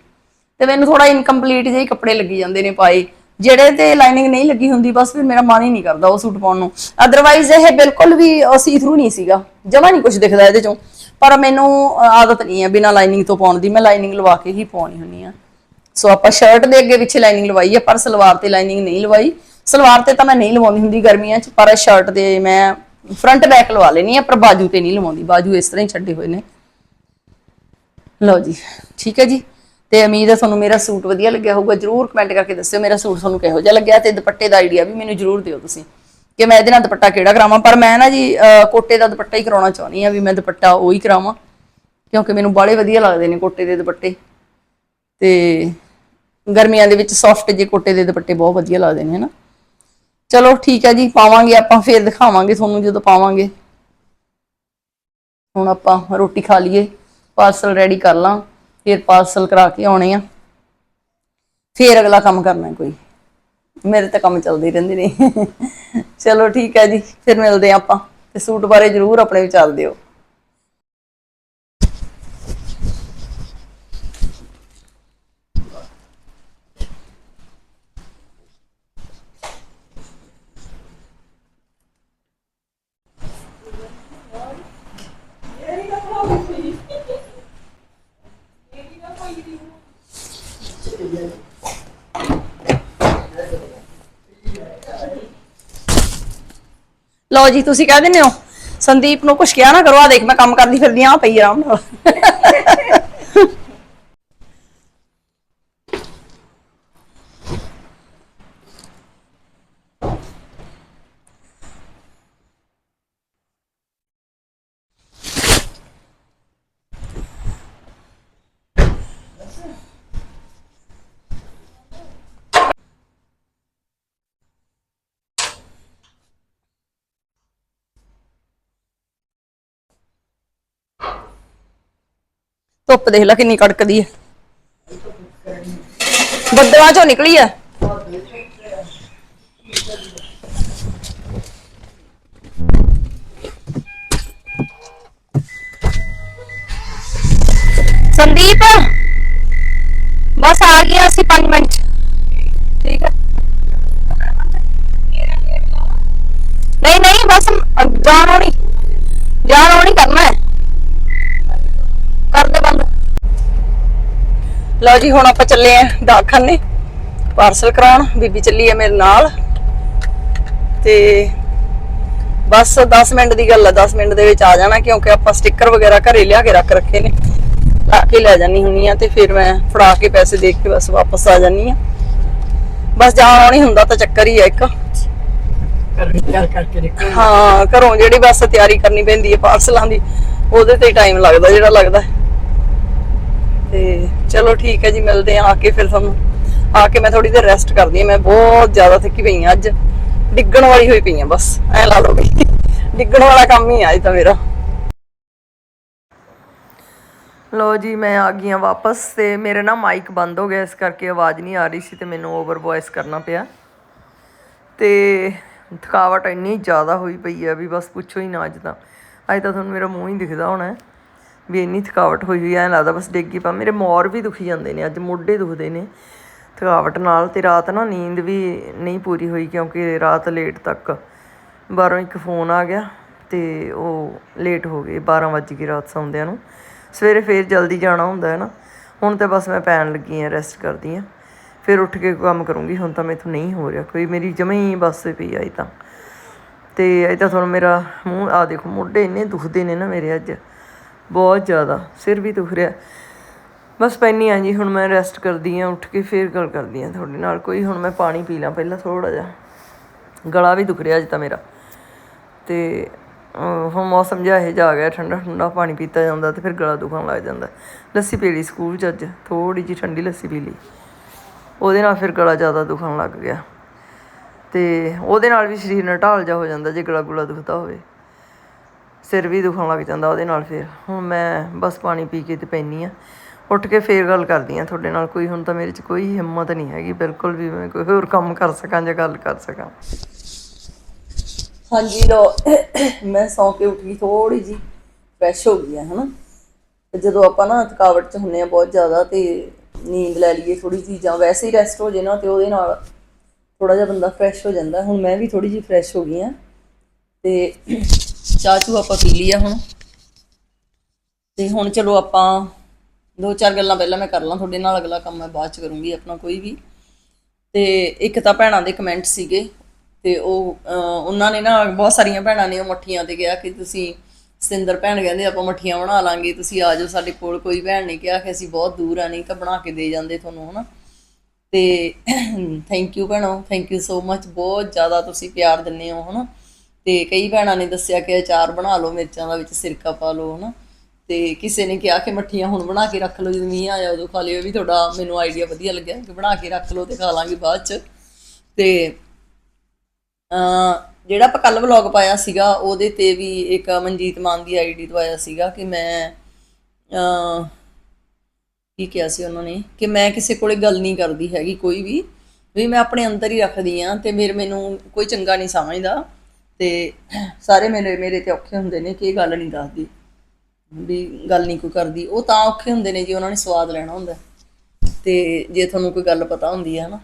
ਤੇ ਮੈਨੂੰ ਥੋੜਾ ਇਨਕੰਪਲੀਟ ਜਿਹੇ ਕੱਪੜੇ ਲੱਗੀ ਜਾਂਦੇ ਨੇ ਪਾਏ। ਜਿਹੜੇ ਤੇ ਲਾਈਨਿੰਗ ਨਹੀਂ ਲੱਗੀ ਹੁੰਦੀ, ਬਸ ਫਿਰ ਮੇਰਾ ਮਨ ਹੀ ਨਹੀਂ ਕਰਦਾ ਉਹ ਸੂਟ ਪਾਉਣ ਨੂੰ। ਅਦਰਵਾਈਜ਼ ਇਹ ਬਿਲਕੁਲ ਵੀ ਸੀ ਥਰੂ ਨਹੀਂ ਸੀਗਾ। ਜਮਾ ਨਹੀਂ ਕੁਝ ਦਿਖਦਾ ਇਹਦੇ ਚੋਂ। ਪਰ ਮੈਨੂੰ ਆਦਤ ਨਹੀਂ ਹੈ ਬਿਨਾ ਲਾਈਨਿੰਗ ਤੋਂ ਪਾਉਣ ਦੀ। ਮੈਂ ਲਾਈਨਿੰਗ ਲਵਾ ਕੇ ਹੀ ਪਾਉਣੀ ਹੁੰਨੀ ਆ ਸੋ ਆਪਾਂ ਸ਼ਰਟ ਦੇ ਅੱਗੇ ਪਿੱਛੇ ਲਾਈਨਿੰਗ ਲਵਾਈ ਹੈ, ਪਰ ਸਲਵਾਰ ਤੇ ਲਾਈਨਿੰਗ ਨਹੀਂ ਲਵਾਈ। ਸਲਵਾਰ ਤੇ ਤਾਂ ਮੈਂ ਨਹੀਂ ਲਵਾਉਂਦੀ ਹੁੰਦੀ ਗਰਮੀਆਂ 'ਚ, ਪਰ ਸ਼ਰਟ ਤੇ ਮੈਂ ਫਰੰਟ ਬੈਕ ਲਵਾ ਲੈਣੀ ਆ ਪਰ ਬਾਜੂ ਤੇ ਨਹੀਂ ਲਵਾਉਂਦੀ। ਬਾਜੂ ਇਸ ਤਰ੍ਹਾਂ ਹੀ ਛੱਡੇ ਹੋਏ ਨੇ। ਲਓ ਜੀ, ਠੀਕ ਹੈ ਜੀ? ਤੇ ਉਮੀਦ ਹੈ ਤੁਹਾਨੂੰ ਮੇਰਾ ਸੂਟ ਵਧੀਆ ਲੱਗਿਆ ਹੋਊਗਾ, ਜਰੂਰ ਕਮੈਂਟ ਕਰਕੇ ਦੱਸਿਓ, ਮੇਰਾ ਸੂਟ ਤੁਹਾਨੂੰ ਕਿਹੋ ਜਿਹਾ ਲੱਗਿਆ ਤੇ ਦੁਪੱਟੇ ਦਾ ਆਈਡੀਆ ਵੀ ਮੈਨੂੰ ਜਰੂਰ ਦਿਓ ਤੁਸੀਂ। ਕਿ ਮੈਂ ਇਹਦੇ ਨਾਲ ਦੁਪੱਟਾ ਕਿਹੜਾ ਕਰਾਵਾਂ, ਪਰ ਮੈਂ ਨਾ ਜੀ ਕੋਟੇ ਦਾ ਦੁਪੱਟਾ ਹੀ ਕਰਾਉਣਾ ਚਾਹੁੰਦੀ ਆ ਵੀ ਮੈਂ ਦੁਪੱਟਾ ਉਹ ਹੀ ਕਰਾਵਾਂ, ਕਿਉਂਕਿ ਮੈਨੂੰ ਬਾਲੇ ਵਧੀਆ ਲੱਗਦੇ ਨੇ ਕੋਟੇ ਦੇ ਦੁਪੱਟੇ। ਤੇ ਗਰਮੀਆਂ ਦੇ ਵਿੱਚ ਸੌਫਟ ਜੇ ਕੋਟੇ ਦੇ ਦੁਪੱਟੇ ਬਹੁਤ ਵਧੀਆ ਲੱਗਦੇ ਨੇ, ਹਨਾ? ਚਲੋ ਠੀਕ ਹੈ ਜੀ, ਪਾਵਾਂਗੇ ਆਪਾਂ, ਫੇਰ ਦਿਖਾਵਾਂਗੇ ਤੁਹਾਨੂੰ ਜਦੋਂ ਪਾਵਾਂਗੇ। ਹੁਣ ਆਪਾਂ ਰੋਟੀ ਖਾ ਲਈਏ, ਪਾਰਸਲ ਰੈਡੀ ਕਰ ਲਾਂ। ਫਿਰ ਪਾਰਸਲ ਕਰਾ ਕੇ ਆਉਣੇ ਆ। ਫਿਰ ਅਗਲਾ ਕੰਮ ਕਰਨਾ ਕੋਈ। ਮੇਰੇ ਤਾਂ ਕੰਮ ਚੱਲਦੇ ਹੀ ਰਹਿੰਦੇ ਨੇ। ਚਲੋ ਠੀਕ ਹੈ ਜੀ, ਫਿਰ ਮਿਲਦੇ ਆ ਆਪਾਂ। ਤੇ ਸੂਟ ਬਾਰੇ ਜਰੂਰ ਆਪਣੇ ਵਿਚਾਰ ਦਿਓ। ਲਓ ਜੀ, ਤੁਸੀਂ ਕਹਿ ਦਿੰਦੇ ਹੋ, ਸੰਦੀਪ ਨੂੰ ਕੁਛ ਕਿਹਾ ਨਾ ਕਰੋ ਆ ਦੇਖ ਮੈਂ ਕੰਮ ਕਰਦੀ ਫਿਰਦੀ ਆ ਪਈ ਆਰਾਮ ਨਾਲ ਧੁੱਪ ਦੇਖ ਲੈ ਕਿੰਨੀ ਕੜਕਦੀ ਹੈ। ਬੱਦਲਾਂ ਚੋਂ ਨਿਕਲੀ ਹੈ। ਸੰਦੀਪ, ਬਸ ਆ ਗਿਆ ਅਸੀਂ 5 ਮਿੰਟ ਲਓ ਜੀ ਹੁਣ ਆਪਾਂ ਚੱਲੇ ਆਂ ਡਾਕਖਾਨੇ ਪਾਰਸਲ ਕਰਾਉਣ ਬੀਬੀ ਚੱਲੀ ਹੈ ਮੇਰੇ ਨਾਲ। ਤੇ ਬਸ 10 ਮਿੰਟ ਦੀ ਗੱਲ ਹੈ 10 ਮਿੰਟ ਦੇ ਵਿੱਚ ਆ ਜਾਣਾ ਕਿਉਂਕਿ ਆਪਾਂ ਸਟicker ਵਗੈਰਾ ਘਰੇ ਲਿਆ ਕੇ ਰੱਖ ਰੱਖੇ ਨੇ। ਲਾ ਕੇ ਲੈ ਜਾਨੀ ਹੁੰਨੀ ਆ ਤੇ ਫਿਰ ਮੈਂ ਫੜਾ ਕੇ ਪੈਸੇ ਦੇ ਕੇ ਬਸ ਵਾਪਸ ਆ ਜਾਨੀ ਆ। ਬਸ ਜਾਣਾ ਨਹੀਂ ਹੁੰਦਾ ਤਾਂ ਚੱਕਰ ਹੀ ਆ ਇੱਕ। ਹਾਂ ਘਰੋਂ ਜਿਹੜੀ ਬਸ ਤਿਆਰੀ ਕਰਨੀ ਪੈਂਦੀ ਹੈ ਪਾਰਸਲਾਂ ਦੀ ਉਹਦੇ ਤੇ ਟਾਈਮ ਲੱਗਦਾ ਜਿਹੜਾ ਲੱਗਦਾ। ਤੇ ਚਲੋ ਠੀਕ ਹੈ ਜੀ, ਮਿਲਦੇ ਆ ਆ ਕੇ ਫਿਰ ਤੁਹਾਨੂੰ। ਆ ਕੇ ਮੈਂ ਥੋੜੀ ਦੇਰ ਰੈਸਟ ਕਰਦੀ ਹਾਂ, ਮੈਂ ਬਹੁਤ ਜ਼ਿਆਦਾ ਥੱਕੀ ਪਈ ਹਾਂ ਅੱਜ। ਡਿੱਗਣ ਵਾਲੀ ਹੋਈ ਪਈ ਹਾਂ ਬਸ, ਐ ਲਾ ਲਓ ਵੀ। ਡਿੱਗਣ ਵਾਲਾ ਕੰਮ ਹੀ ਆ ਅੱਜ ਤਾਂ ਮੇਰਾ। ਲੋ ਜੀ, ਮੈਂ ਆ ਗਈ ਆ ਵਾਪਸ ਤੇ ਮੇਰੇ ਨਾ ਮਾਈਕ ਬੰਦ ਹੋ ਗਿਆ, ਇਸ ਕਰਕੇ ਆਵਾਜ਼ ਨਹੀਂ ਆ ਰਹੀ ਸੀ ਤੇ ਮੈਨੂੰ ਓਵਰ ਵੌਇਸ ਕਰਨਾ ਪਿਆ। ਤੇ ਥਕਾਵਟ ਇੰਨੀ ਜ਼ਿਆਦਾ ਹੋਈ ਪਈ ਆ ਵੀ ਬਸ ਪੁੱਛੋ ਹੀ ਨਾ ਅੱਜ ਤਾਂ। ਅੱਜ ਤਾਂ ਤੁਹਾਨੂੰ ਮੇਰਾ ਮੂੰਹ ਹੀ ਦਿਖਦਾ ਹੋਣਾ ਵੀ ਇੰਨੀ ਥਕਾਵਟ ਹੋਈ ਹੋਈ ਐ ਲੱਗਦਾ ਬਸ ਡੇਗੀ ਪਾ। ਮੇਰੇ ਮੋਰ ਵੀ ਦੁਖੀ ਜਾਂਦੇ ਨੇ, ਅੱਜ ਮੋਢੇ ਦੁਖਦੇ ਨੇ। ਥਕਾਵਟ ਨਾਲ ਤੇ ਰਾਤ ਨਾ ਨੀਂਦ ਵੀ ਨਹੀਂ ਪੂਰੀ ਹੋਈ ਕਿਉਂਕਿ ਰਾਤ ਲੇਟ ਤੱਕ ਬਾਹਰੋਂ ਇੱਕ ਫੋਨ ਆ ਗਿਆ ਤੇ ਉਹ ਲੇਟ ਹੋ ਗਏ 12 ਵਜੇ ਗਈ ਰਾਤ ਸੌਂਦਿਆਂ ਨੂੰ। ਸਵੇਰੇ ਫੇਰ ਜਲਦੀ ਜਾਣਾ ਹੁੰਦਾ ਹੈ ਨਾ। ਹੁਣ ਤੇ ਬਸ ਮੈਂ ਪੈਣ ਲੱਗੀ ਆ ਰੈਸਟ ਕਰਦੀ ਆ ਫਿਰ ਉੱਠ ਕੇ ਕੰਮ ਕਰੂੰਗੀ, ਹੁਣ ਤਾਂ ਮੈਥੋਂ ਨਹੀਂ ਹੋ ਰਿਹਾ, ਕੋਈ ਮੇਰੀ ਜਮੇ ਹੀ ਬੱਸ ਪਈ ਆਈ ਤਾਂ। ਤੇ ਇਹ ਤਾਂ ਤੁਹਾਨੂੰ ਮੇਰਾ ਮੂੰਹ ਆ ਦੇਖੋ, ਮੋਢੇ ਇੰਨੇ ਦੁਖਦੇ ਨੇ ਨਾ ਮੇਰੇ ਅੱਜ। ਬਹੁਤ ਜ਼ਿਆਦਾ, ਸਿਰ ਵੀ ਦੁਖ ਰਿਹਾ। ਬਸ ਪੈਣੀ ਆ ਜੀ, ਹੁਣ ਮੈਂ ਰੈਸਟ ਕਰਦੀ ਆ, ਉੱਠ ਕੇ ਫੇਰ ਗੱਲ ਕਰਦੀ ਆ ਤੁਹਾਡੇ ਨਾਲ। ਕੋਈ ਹੁਣ ਮੈਂ ਪਾਣੀ ਪੀ ਲਾਂ ਪਹਿਲਾਂ ਥੋੜਾ ਜਿਹਾ। ਗਲਾ ਵੀ ਦੁਖ ਰਿਹਾ ਅੱਜ ਤਾਂ ਮੇਰਾ। ਤੇ ਹੁਣ ਮੌਸਮ ਜਿਹਾ ਇਹ ਜਾ ਗਿਆ, ਠੰਡਾ ਠੰਡਾ ਪਾਣੀ ਪੀਤਾ ਜਾਂਦਾ ਤੇ ਫਿਰ ਗਲਾ ਦੁਖਣ ਲੱਗ ਜਾਂਦਾ। ਲੱਸੀ ਪੀ ਲਈ ਸਕੂਲ 'ਚ ਅੱਜ ਥੋੜੀ ਜਿਹੀ ਠੰਡੀ ਲੱਸੀ ਪੀ ਲਈ। ਉਹਦੇ ਨਾਲ ਫਿਰ ਗਲਾ ਜ਼ਿਆਦਾ ਦੁਖਣ ਲੱਗ ਗਿਆ। ਤੇ ਉਹਦੇ ਨਾਲ ਵੀ ਸਰੀਰ ਨਾਲ ਢਾਲ ਜਾ ਹੋ ਜਾਂਦਾ ਜੇ ਗਲਾ ਗੁਲਾ ਦੁਖਦਾ ਹੋਵੇ। ਸਿਰ ਵੀ ਦੁਖਣ ਲੱਗ ਜਾਂਦਾ ਉਹਦੇ ਨਾਲ ਫਿਰ। ਹੁਣ ਮੈਂ ਬਸ ਪਾਣੀ ਪੀ ਕੇ ਤੇ ਪੈਣੀ ਆ ਉੱਠ ਕੇ ਫੇਰ ਗੱਲ ਕਰਦੀ ਆ ਤੁਹਾਡੇ ਨਾਲ। ਕੋਈ ਹੁਣ ਤਾਂ ਮੇਰੇ 'ਚ ਕੋਈ ਹਿੰਮਤ ਨਹੀਂ ਹੈਗੀ। ਬਿਲਕੁਲ ਵੀ ਮੈਂ ਕੋਈ ਹੋਰ ਕੰਮ ਕਰ ਸਕਾਂ ਜਾਂ ਗੱਲ ਕਰ ਸਕਾਂ। ਹਾਂਜੀ, ਲੋ, ਮੈਂ ਸੌਂ ਕੇ ਉੱਠ ਗਈ ਥੋੜੀ ਜੀ ਫਰੈਸ਼ ਹੋ ਗਈ ਆ ਹਨਾ? ਤੇ ਜਦੋਂ ਆਪਾਂ ਨਾ ਥਕਾਵਟ 'ਚ ਹੁੰਨੇ ਆ ਬਹੁਤ ਜ਼ਿਆਦਾ ਤੇ ਨੀਂਦ ਲੈ ਲਈਏ ਥੋੜੀ ਜੀ ਜਾਂ ਵੈਸੇ ਹੀ ਰੈਸਟ ਹੋ ਜੇ ਨਾ ਤੇ ਉਹਦੇ ਨਾਲ ਥੋੜਾ ਜਿਹਾ ਬੰਦਾ ਫਰੈਸ਼ ਹੋ ਜਾਂਦਾ। ਹੁਣ ਮੈਂ ਵੀ ਥੋੜੀ ਜੀ ਫਰੈਸ਼ ਹੋ ਗਈ ਆ ਤੇ ਚਾਹ ਚੂ ਆਪਾਂ ਪੀ ਲਈ ਆ ਹੁਣ। ਤੇ ਹੁਣ ਚਲੋ ਆਪਾਂ ਦੋ ਚਾਰ ਗੱਲਾਂ ਪਹਿਲਾਂ ਮੈਂ ਕਰ ਲਾਂ, ਤੁਹਾਡੇ ਨਾਲ ਅਗਲਾ ਕੰਮ ਮੈਂ ਬਾਅਦ ਚ ਕਰੂੰਗੀ ਆਪਣਾ ਕੋਈ ਵੀ। ਤੇ ਇੱਕ ਤਾਂ ਭੈਣਾਂ ਦੇ ਕਮੈਂਟ ਸੀਗੇ, ਤੇ ਉਹ ਉਹਨਾਂ ਨੇ ਨਾ ਬਹੁਤ ਸਾਰੀਆਂ ਭੈਣਾਂ ਨੇ ਉਹ ਮੱਠੀਆਂ ਤੇ ਕਿਹਾ ਕਿ ਤੁਸੀਂ ਸਿੰਦਰ ਭੈਣ ਕਹਿੰਦੇ ਆਪਾਂ ਮੱਠੀਆਂ ਬਣਾ ਲਾਂਗੇ, ਤੁਸੀਂ ਆ ਜਾਓ ਸਾਡੇ ਕੋਲ, ਕੋਈ ਭੈਣ ਨੇ ਕਿਹਾ ਕਿ ਅਸੀਂ ਬਹੁਤ ਦੂਰ ਆ, ਨਹੀਂ ਤਾਂ ਬਣਾ ਕੇ ਦੇ ਜਾਂਦੇ ਤੁਹਾਨੂੰ, ਹਨਾ। ਤੇ ਥੈਂਕ ਯੂ ਭੈਣੋ ਥੈਂਕ ਯੂ ਸੋ ਮੱਚ ਬਹੁਤ ਜ਼ਿਆਦਾ ਤੁਸੀਂ ਪਿਆਰ ਦਿੰਦੇ ਹੋ, ਹਨਾ। ਤੇ ਕਈ ਭੈਣਾਂ ਨੇ ਦੱਸਿਆ ਕਿ ਅਚਾਰ ਬਣਾ ਲਓ, ਮਿਰਚਾਂ ਦਾ ਵਿੱਚ ਸਿਰਕਾ ਪਾ ਲਓ, ਹਨਾ। ਤੇ ਕਿਸੇ ਨੇ ਕਿਹਾ ਕਿ ਮੱਠੀਆਂ ਹੁਣ ਬਣਾ ਕੇ ਰੱਖ ਲਓ, ਜਦੋਂ ਮੀਂਹ ਆਇਆ ਉਦੋਂ ਖਾ ਲਿਓ। ਇਹ ਵੀ ਤੁਹਾਡਾ ਮੈਨੂੰ ਆਈਡੀਆ ਵਧੀਆ ਲੱਗਿਆ ਕਿ ਬਣਾ ਕੇ ਰੱਖ ਲਓ ਤੇ ਖਾ ਲਾਂਗੇ ਬਾਅਦ ਚ। ਤੇ ਜਿਹੜਾ ਆਪਾਂ ਕੱਲ ਵਲੌਗ ਪਾਇਆ ਸੀਗਾ, ਉਹਦੇ ਤੇ ਵੀ ਇੱਕ ਮਨਜੀਤ ਮਾਨ ਦੀ ਆਈਡੀ ਤੋਂ ਆਇਆ ਸੀਗਾ ਕਿ ਮੈਂ ਕੀ ਕਿਹਾ ਸੀ ਉਹਨਾਂ ਨੇ? ਕਿ ਮੈਂ ਕਿਸੇ ਕੋਲੇ ਗੱਲ ਨਹੀਂ ਕਰਦੀ ਹੈਗੀ ਕੋਈ ਵੀ ਵੀ ਮੈਂ ਆਪਣੇ ਅੰਦਰ ਹੀ ਰੱਖਦੀ ਆ ਤੇ ਮੇਰੇ ਮੈਨੂੰ ਕੋਈ ਚੰਗਾ ਨਹੀਂ ਸਮਝਦਾ। ਤੇ ਸਾਰੇ ਮੇਰੇ ਮੇਰੇ ਤੇ ਔਖੇ ਹੁੰਦੇ ਨੇ ਕਿ ਇਹ ਗੱਲ ਨਹੀਂ ਦੱਸਦੀ। ਵੀ ਗੱਲ ਨਹੀਂ ਕੋਈ ਕਰਦੀ। ਉਹ ਤਾਂ ਔਖੇ ਹੁੰਦੇ ਨੇ ਜੀ ਉਹਨਾਂ ਨੇ ਸਵਾਦ ਲੈਣਾ ਹੁੰਦਾ। ਤੇ ਜੇ ਤੁਹਾਨੂੰ ਕੋਈ ਗੱਲ ਪਤਾ ਹੁੰਦੀ ਹੈ ਨਾ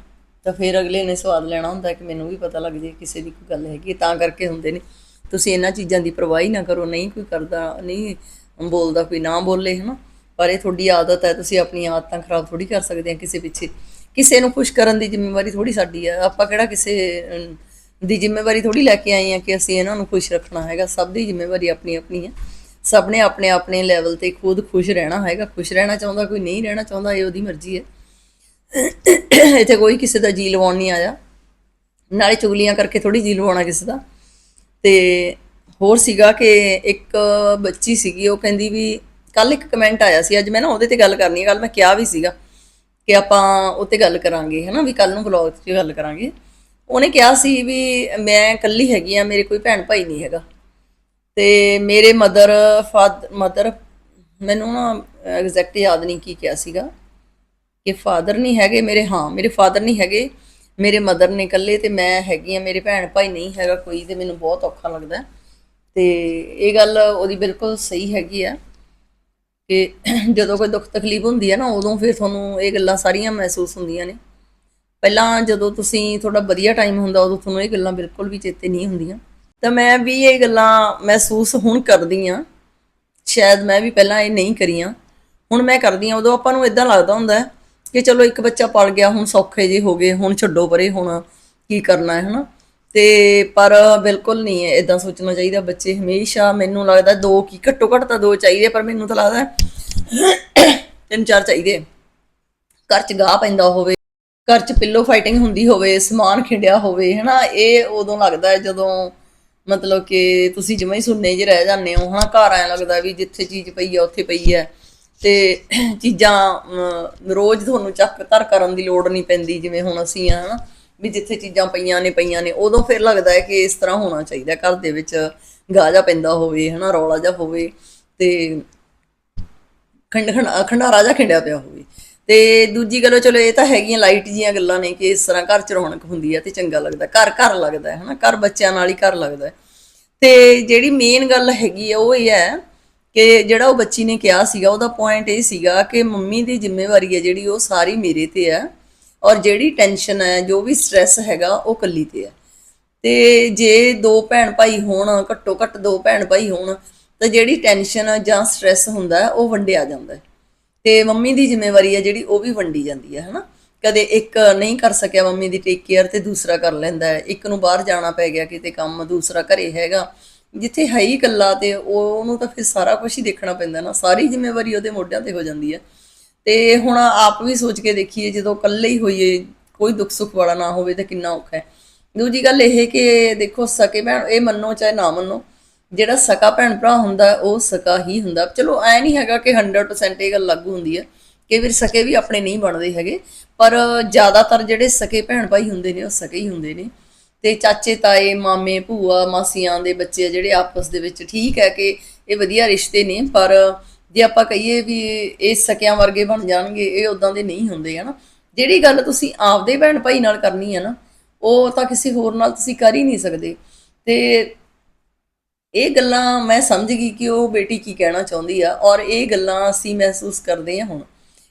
ਤਾਂ ਫਿਰ ਅਗਲੇ ਨੇ ਸਵਾਦ ਲੈਣਾ ਹੁੰਦਾ ਕਿ ਮੈਨੂੰ ਵੀ ਪਤਾ ਲੱਗ ਜੇ ਕਿਸੇ ਦੀ ਕੋਈ ਗੱਲ ਹੈਗੀ ਹੈ, ਤਾਂ ਕਰਕੇ ਹੁੰਦੇ ਨੇ। ਤੁਸੀਂ ਇਹਨਾਂ ਚੀਜ਼ਾਂ ਦੀ ਪਰਵਾਹੀ ਨਾ ਕਰੋ। ਨਹੀਂ ਕੋਈ ਕਰਦਾ ਨਹੀਂ ਬੋਲਦਾ ਕੋਈ ਨਾ ਬੋਲੇ ਹਨਾ। ਪਰ ਇਹ ਤੁਹਾਡੀ ਆਦਤ ਹੈ। ਤੁਸੀਂ ਆਪਣੀਆਂ ਆਦਤਾਂ ਖਰਾਬ ਥੋੜੀ ਕਰ ਸਕਦੇ ਆ ਕਿਸੇ ਪਿੱਛੇ। ਕਿਸੇ ਨੂੰ ਖੁਸ਼ ਕਰਨ ਦੀ ਜ਼ਿੰਮੇਵਾਰੀ ਥੋੜੀ ਸਾਡੀ ਆ ਆਪਾਂ ਕਿਹੜਾ ਕਿਸੇ ਦੀ ਜ਼ਿੰਮੇਵਾਰੀ ਥੋੜੀ ਲੈ ਕੇ ਆਏ ਆ ਕਿ ਅਸੀਂ ਇਹਨਾਂ ਨੂੰ ਖੁਸ਼ ਰੱਖਣਾ ਹੈਗਾ। ਸਭ ਦੀ ਜ਼ਿੰਮੇਵਾਰੀ ਆਪਣੀ ਆਪਣੀ ਹੈ। ਸਭ ਨੇ ਆਪਣੇ ਆਪਣੇ ਲੈਵਲ ਤੇ ਖੁਦ ਖੁਸ਼ ਰਹਿਣਾ ਹੈਗਾ। ਖੁਸ਼ ਰਹਿਣਾ ਚਾਹੁੰਦਾ ਕੋਈ ਨਹੀਂ ਰਹਿਣਾ ਚਾਹੁੰਦਾ, ਇਹ ਉਹਦੀ ਮਰਜ਼ੀ ਹੈ। ਇੱਥੇ ਕੋਈ ਕਿਸੇ ਦਾ ਜੀ ਲਵਾਉਣ ਨਹੀਂ ਆਇਆ। ਨਾਲੇ ਚੁਗਲੀਆਂ ਕਰਕੇ ਥੋੜੀ ਜੀ ਲਵਾਉਣਾ ਕਿਸੇ ਦਾ। ਤੇ ਹੋਰ ਸੀਗਾ ਕਿ ਇੱਕ ਬੱਚੀ ਸੀਗੀ, ਉਹ ਕਹਿੰਦੀ ਵੀ ਕੱਲ ਇੱਕ ਕਮੈਂਟ ਆਇਆ ਸੀ। ਅੱਜ ਮੈਂ ਨਾ ਉਹਦੇ ਤੇ ਗੱਲ ਕਰਨੀ ਹੈ। ਕੱਲ ਮੈਂ ਕਿਹਾ ਵੀ ਸੀਗਾ ਕਿ ਆਪਾਂ ਉਹ 'ਤੇ ਗੱਲ ਕਰਾਂਗੇ, ਹਨਾ? ਵੀ ਕੱਲ ਨੂੰ ਵਲੌਗ 'ਚ ਗੱਲ ਕਰਾਂਗੇ। ਉਹਨੇ ਕਿਹਾ ਸੀ ਵੀ ਮੈਂ ਇਕੱਲੀ ਹੈਗੀ ਆ, ਮੇਰੇ ਕੋਈ ਭੈਣ ਭਾਈ ਨਹੀਂ ਹੈਗਾ ਤੇ ਮੇਰੇ ਮਦਰ ਫਾਦਰ ਮਦਰ ਮੈਨੂੰ ਨਾ ਐਗਜ਼ੈਕਟ ਯਾਦ ਨਹੀਂ ਕੀ ਕਿਹਾ ਸੀਗਾ ਕਿ ਫਾਦਰ ਨਹੀਂ ਹੈਗੇ, ਮੇਰੇ ਹਾਂ, ਮੇਰੇ ਫਾਦਰ ਨਹੀਂ ਹੈਗੇ, ਮੇਰੇ ਮਦਰ ਨੇ ਇਕੱਲੇ ਤੇ ਮੈਂ ਹੈਗੀ ਆ, ਮੇਰੇ ਭੈਣ ਭਾਈ ਨਹੀਂ ਹੈਗਾ ਕੋਈ ਤੇ ਮੈਨੂੰ ਬਹੁਤ ਔਖਾ ਲੱਗਦਾ ਹੈ। ਤੇ ਇਹ ਗੱਲ ਉਹਦੀ ਬਿਲਕੁਲ ਸਹੀ ਹੈਗੀ ਆ ਕਿ ਜਦੋਂ ਕੋਈ ਦੁੱਖ ਤਕਲੀਫ ਹੁੰਦੀ ਹੈ ਨਾ, ਉਦੋਂ ਫਿਰ ਤੁਹਾਨੂੰ ਇਹ ਗੱਲਾਂ ਸਾਰੀਆਂ ਮਹਿਸੂਸ ਹੁੰਦੀਆਂ ਨੇ ਪਹਿਲਾਂ ਜਦੋਂ ਤੁਸੀਂ ਤੁਹਾਡਾ ਵਧੀਆ ਟਾਈਮ ਹੁੰਦਾ, ਉਦੋਂ ਤੁਹਾਨੂੰ ਇਹ ਗੱਲਾਂ ਬਿਲਕੁਲ ਵੀ ਚੇਤੇ ਨਹੀਂ ਹੁੰਦੀਆਂ। ਤਾਂ ਮੈਂ ਵੀ ਇਹ ਗੱਲਾਂ ਮਹਿਸੂਸ ਹੁਣ ਕਰਦੀ ਆ ਸ਼ਾਇਦ ਮੈਂ ਵੀ ਪਹਿਲਾਂ ਇਹ ਨਹੀਂ ਕਰੀਆਂ। ਹੁਣ ਮੈਂ ਕਰਦੀ ਆ ਉਦੋਂ ਆਪਾਂ ਨੂੰ ਇਦਾਂ ਲੱਗਦਾ ਹੁੰਦਾ ਕਿ ਚਲੋ ਇੱਕ ਬੱਚਾ ਪਲ ਗਿਆ, ਹੁਣ ਸੌਖੇ ਜੇ ਹੋ ਗਏ, ਹੁਣ ਛੱਡੋ ਪਰੇ, ਹੁਣ ਕੀ ਕਰਨਾ ਹੈ, ਹਨਾ? ਤੇ ਪਰ ਬਿਲਕੁਲ ਨਹੀਂ ਹੈ ਇਦਾਂ ਸੋਚਣਾ ਚਾਹੀਦਾ। ਬੱਚੇ ਹਮੇਸ਼ਾ ਮੈਨੂੰ ਲੱਗਦਾ ਦੋ ਕੀ, ਘੱਟੋ ਘੱਟ ਤਾਂ ਦੋ ਚਾਹੀਦੇ, ਪਰ ਮੈਨੂੰ ਤਾਂ ਲੱਗਦਾ ਤਿੰਨ ਚਾਰ ਚਾਹੀਦੇ। ਘਰ ਚ ਗਾਹ ਪੈਂਦਾ ਹੋਵੇ। ਘਰ ਚ ਪਿੱਲੋ ਫਾਈਟਿੰਗ ਹੁੰਦੀ ਹੋਵੇ, ਸਮਾਨ ਖਿੰਡਿਆ ਹੋਵੇ, ਹਨਾ, ਇਹ ਉਦੋਂ ਲੱਗਦਾ ਹੈ ਜਦੋਂ ਮਤਲਬ ਕਿ ਤੁਸੀਂ ਜਿਵੇਂ ਹੀ ਸੁਣਨੇ ਜਿਹੇ ਰਹਿ ਜਾਂਦੇ ਹੋ, ਹਨਾ, ਘਰ ਐ ਲੱਗਦਾ ਵੀ ਜਿੱਥੇ ਚੀਜ਼ ਪਈ ਆ, ਉੱਥੇ ਪਈ ਹੈ। ਤੇ <clears throat> ਚੀਜ਼ਾਂ ਰੋਜ਼ ਤੁਹਾਨੂੰ ਚੱਕ ਧਰ ਕਰਨ ਦੀ ਲੋੜ ਨਹੀਂ ਪੈਂਦੀ, ਜਿਵੇਂ ਹੁਣ ਅਸੀਂ ਆ, ਹਨਾ, ਵੀ ਜਿੱਥੇ ਚੀਜ਼ਾਂ ਪਈਆਂ ਨੇ ਪਈਆਂ ਨੇ, ਉਦੋਂ ਫਿਰ ਲੱਗਦਾ ਹੈ ਕਿ ਇਸ ਤਰ੍ਹਾਂ ਹੋਣਾ ਚਾਹੀਦਾ, ਘਰ ਦੇ ਵਿੱਚ ਗਾਜਾ ਪੈਂਦਾ ਹੋਵੇ, ਹਨਾ, ਰੌਲਾ ਜਿਹਾ ਹੋਵੇ, ਤੇ ਖੰਡ ਖੰਡ ਖੰਡਾਰਾ ਜਾ ਖਿੰਡਿਆ ਪਿਆ ਹੋਵੇ। ਤੇ ਦੂਜੀ ਗੱਲ, ਚਲੋ ਇਹ ਤਾਂ ਹੈਗੀਆਂ ਲਾਈਟ ਜੀਆਂ ਗੱਲਾਂ ਨੇ ਕਿ ਇਸ ਤਰ੍ਹਾਂ ਘਰ ਚ ਰੌਣਕ ਹੁੰਦੀ ਹੈ ਤੇ ਚੰਗਾ ਲੱਗਦਾ, ਘਰ ਘਰ ਲੱਗਦਾ ਹੈ, ਹਨਾ? ਘਰ ਬੱਚਿਆਂ ਨਾਲ ਹੀ ਘਰ ਲੱਗਦਾ ਹੈ। ਤੇ ਜਿਹੜੀ ਮੇਨ ਗੱਲ ਹੈਗੀ ਆ, ਉਹ ਇਹ ਹੈ ਕਿ ਜਿਹੜਾ ਉਹ ਬੱਚੀ ਨੇ ਕਿਹਾ ਸੀਗਾ, ਉਹਦਾ ਪੁਆਇੰਟ ਇਹ ਸੀਗਾ ਕਿ ਮੰਮੀ ਦੀ ਜ਼ਿੰਮੇਵਾਰੀ ਹੈ ਜਿਹੜੀ ਉਹ ਸਾਰੀ ਮੇਰੇ ਤੇ ਹੈ ਔਰ ਜਿਹੜੀ ਟੈਨਸ਼ਨ ਹੈ, ਜੋ ਵੀ ਸਟ੍ਰੈਸ ਹੈਗਾ, ਉਹ ਕੱਲੀ ਤੇ ਹੈ। ਤੇ ਜੇ ਦੋ ਭੈਣ ਭਾਈ ਹੋਣ, ਘੱਟੋ ਘੱਟ ਦੋ ਭੈਣ ਭਾਈ ਹੋਣ, ਤਾਂ ਜਿਹੜੀ ਟੈਨਸ਼ਨ ਜਾਂ ਸਟ੍ਰੈਸ ਹੁੰਦਾ, ਉਹ ਵੰਡਿਆ ਜਾਂਦਾ ਹੈ। ਤੇ ਮੰਮੀ ਦੀ ਜ਼ਿੰਮੇਵਾਰੀ ਹੈ ਜਿਹੜੀ ਉਹ ਵੀ ਵੰਡੀ ਜਾਂਦੀ ਹੈ, ਹਨਾ? ਕਦੇ ਇੱਕ ਨਹੀਂ ਕਰ ਸਕਿਆ ਮੰਮੀ ਦੀ ਟੇਕ ਕੇਅਰ ਤੇ ਦੂਸਰਾ ਕਰ ਲੈਂਦਾ ਹੈ। ਇੱਕ ਨੂੰ ਬਾਹਰ ਜਾਣਾ ਪੈ ਗਿਆ, ਕਿਤੇ ਕੰਮ, ਦੂਸਰਾ ਘਰੇ ਹੈਗਾ। ਜਿੱਥੇ ਹੈ ਹੀ ਇਕੱਲਾ ਤੇ ਉਹ ਉਹਨੂੰ ਤਾਂ ਫਿਰ ਸਾਰਾ ਕੁਝ ਹੀ ਦੇਖਣਾ ਪੈਂਦਾ ਨਾ। ਸਾਰੀ ਜ਼ਿੰਮੇਵਾਰੀ ਉਹਦੇ ਮੋਢਿਆਂ ਤੇ ਹੋ ਜਾਂਦੀ ਹੈ। ਤੇ ਹੁਣ ਆਪ ਵੀ ਸੋਚ ਕੇ ਦੇਖੀਏ, ਜਦੋਂ ਇਕੱਲੇ ਹੀ ਹੋਈਏ, ਕੋਈ ਦੁੱਖ ਸੁੱਖ ਵਾਲਾ ਨਾ ਹੋਵੇ ਤਾਂ ਕਿੰਨਾ ਔਖਾ ਹੈ। ਦੂਜੀ ਗੱਲ ਇਹ ਕਿ ਦੇਖੋ, ਸਕੇ ਭੈਣ, ਇਹ ਮੰਨੋ ਚਾਹੇ ਨਾ ਮੰਨੋ ਜਿਹੜਾ ਸਕਾ ਭੈਣ ਭਰਾ ਹੁੰਦਾ, ਉਹ ਸਕਾ ਹੀ ਹੁੰਦਾ। ਚਲੋ, ਐ ਨਹੀਂ ਹੈਗਾ ਕਿ 100% ਇਹ ਗੱਲ ਲਾਗੂ ਹੁੰਦੀ ਹੈ। ਕਈ ਵਾਰ ਸਕੇ ਵੀ ਆਪਣੇ ਨਹੀਂ ਬਣਦੇ ਹੈਗੇ। ਪਰ ਜ਼ਿਆਦਾਤਰ ਜਿਹੜੇ ਸਕੇ ਭੈਣ ਭਾਈ ਹੁੰਦੇ ਨੇ, ਉਹ ਸਕੇ ਹੀ ਹੁੰਦੇ ਨੇ। ਤੇ ਚਾਚੇ, ਤਾਏ, ਮਾਮੇ, ਭੂਆ, ਮਾਸੀਆਂ ਦੇ ਬੱਚੇ ਆ ਜਿਹੜੇ ਆਪਸ ਦੇ ਵਿੱਚ ਠੀਕ ਹੈ ਕਿ ਇਹ ਵਧੀਆ ਰਿਸ਼ਤੇ ਨੇ। ਪਰ ਜੇ ਆਪਾਂ ਕਹੀਏ ਵੀ ਇਹ ਸਕਿਆਂ ਵਰਗੇ ਬਣ ਜਾਣਗੇ, ਇਹ ਉਦਾਂ ਦੇ ਨਹੀਂ ਹੁੰਦੇ, ਹਨਾ। ਜਿਹੜੀ ਗੱਲ ਤੁਸੀਂ ਆਪਦੇ ਭੈਣ ਭਾਈ ਨਾਲ ਕਰਨੀ ਹੈ ਨਾ, ਉਹ ਤਾਂ ਕਿਸੇ ਹੋਰ ਨਾਲ ਤੁਸੀਂ ਕਰ ਹੀ ਨਹੀਂ ਸਕਦੇ। ਤੇ ਇਹ ਗੱਲਾਂ ਮੈਂ ਸਮਝ ਗਈ ਕਿ ਉਹ ਬੇਟੀ ਕੀ ਕਹਿਣਾ ਚਾਹੁੰਦੀ ਆ, ਔਰ ਇਹ ਗੱਲਾਂ ਅਸੀਂ ਮਹਿਸੂਸ ਕਰਦੇ ਹਾਂ ਹੁਣ।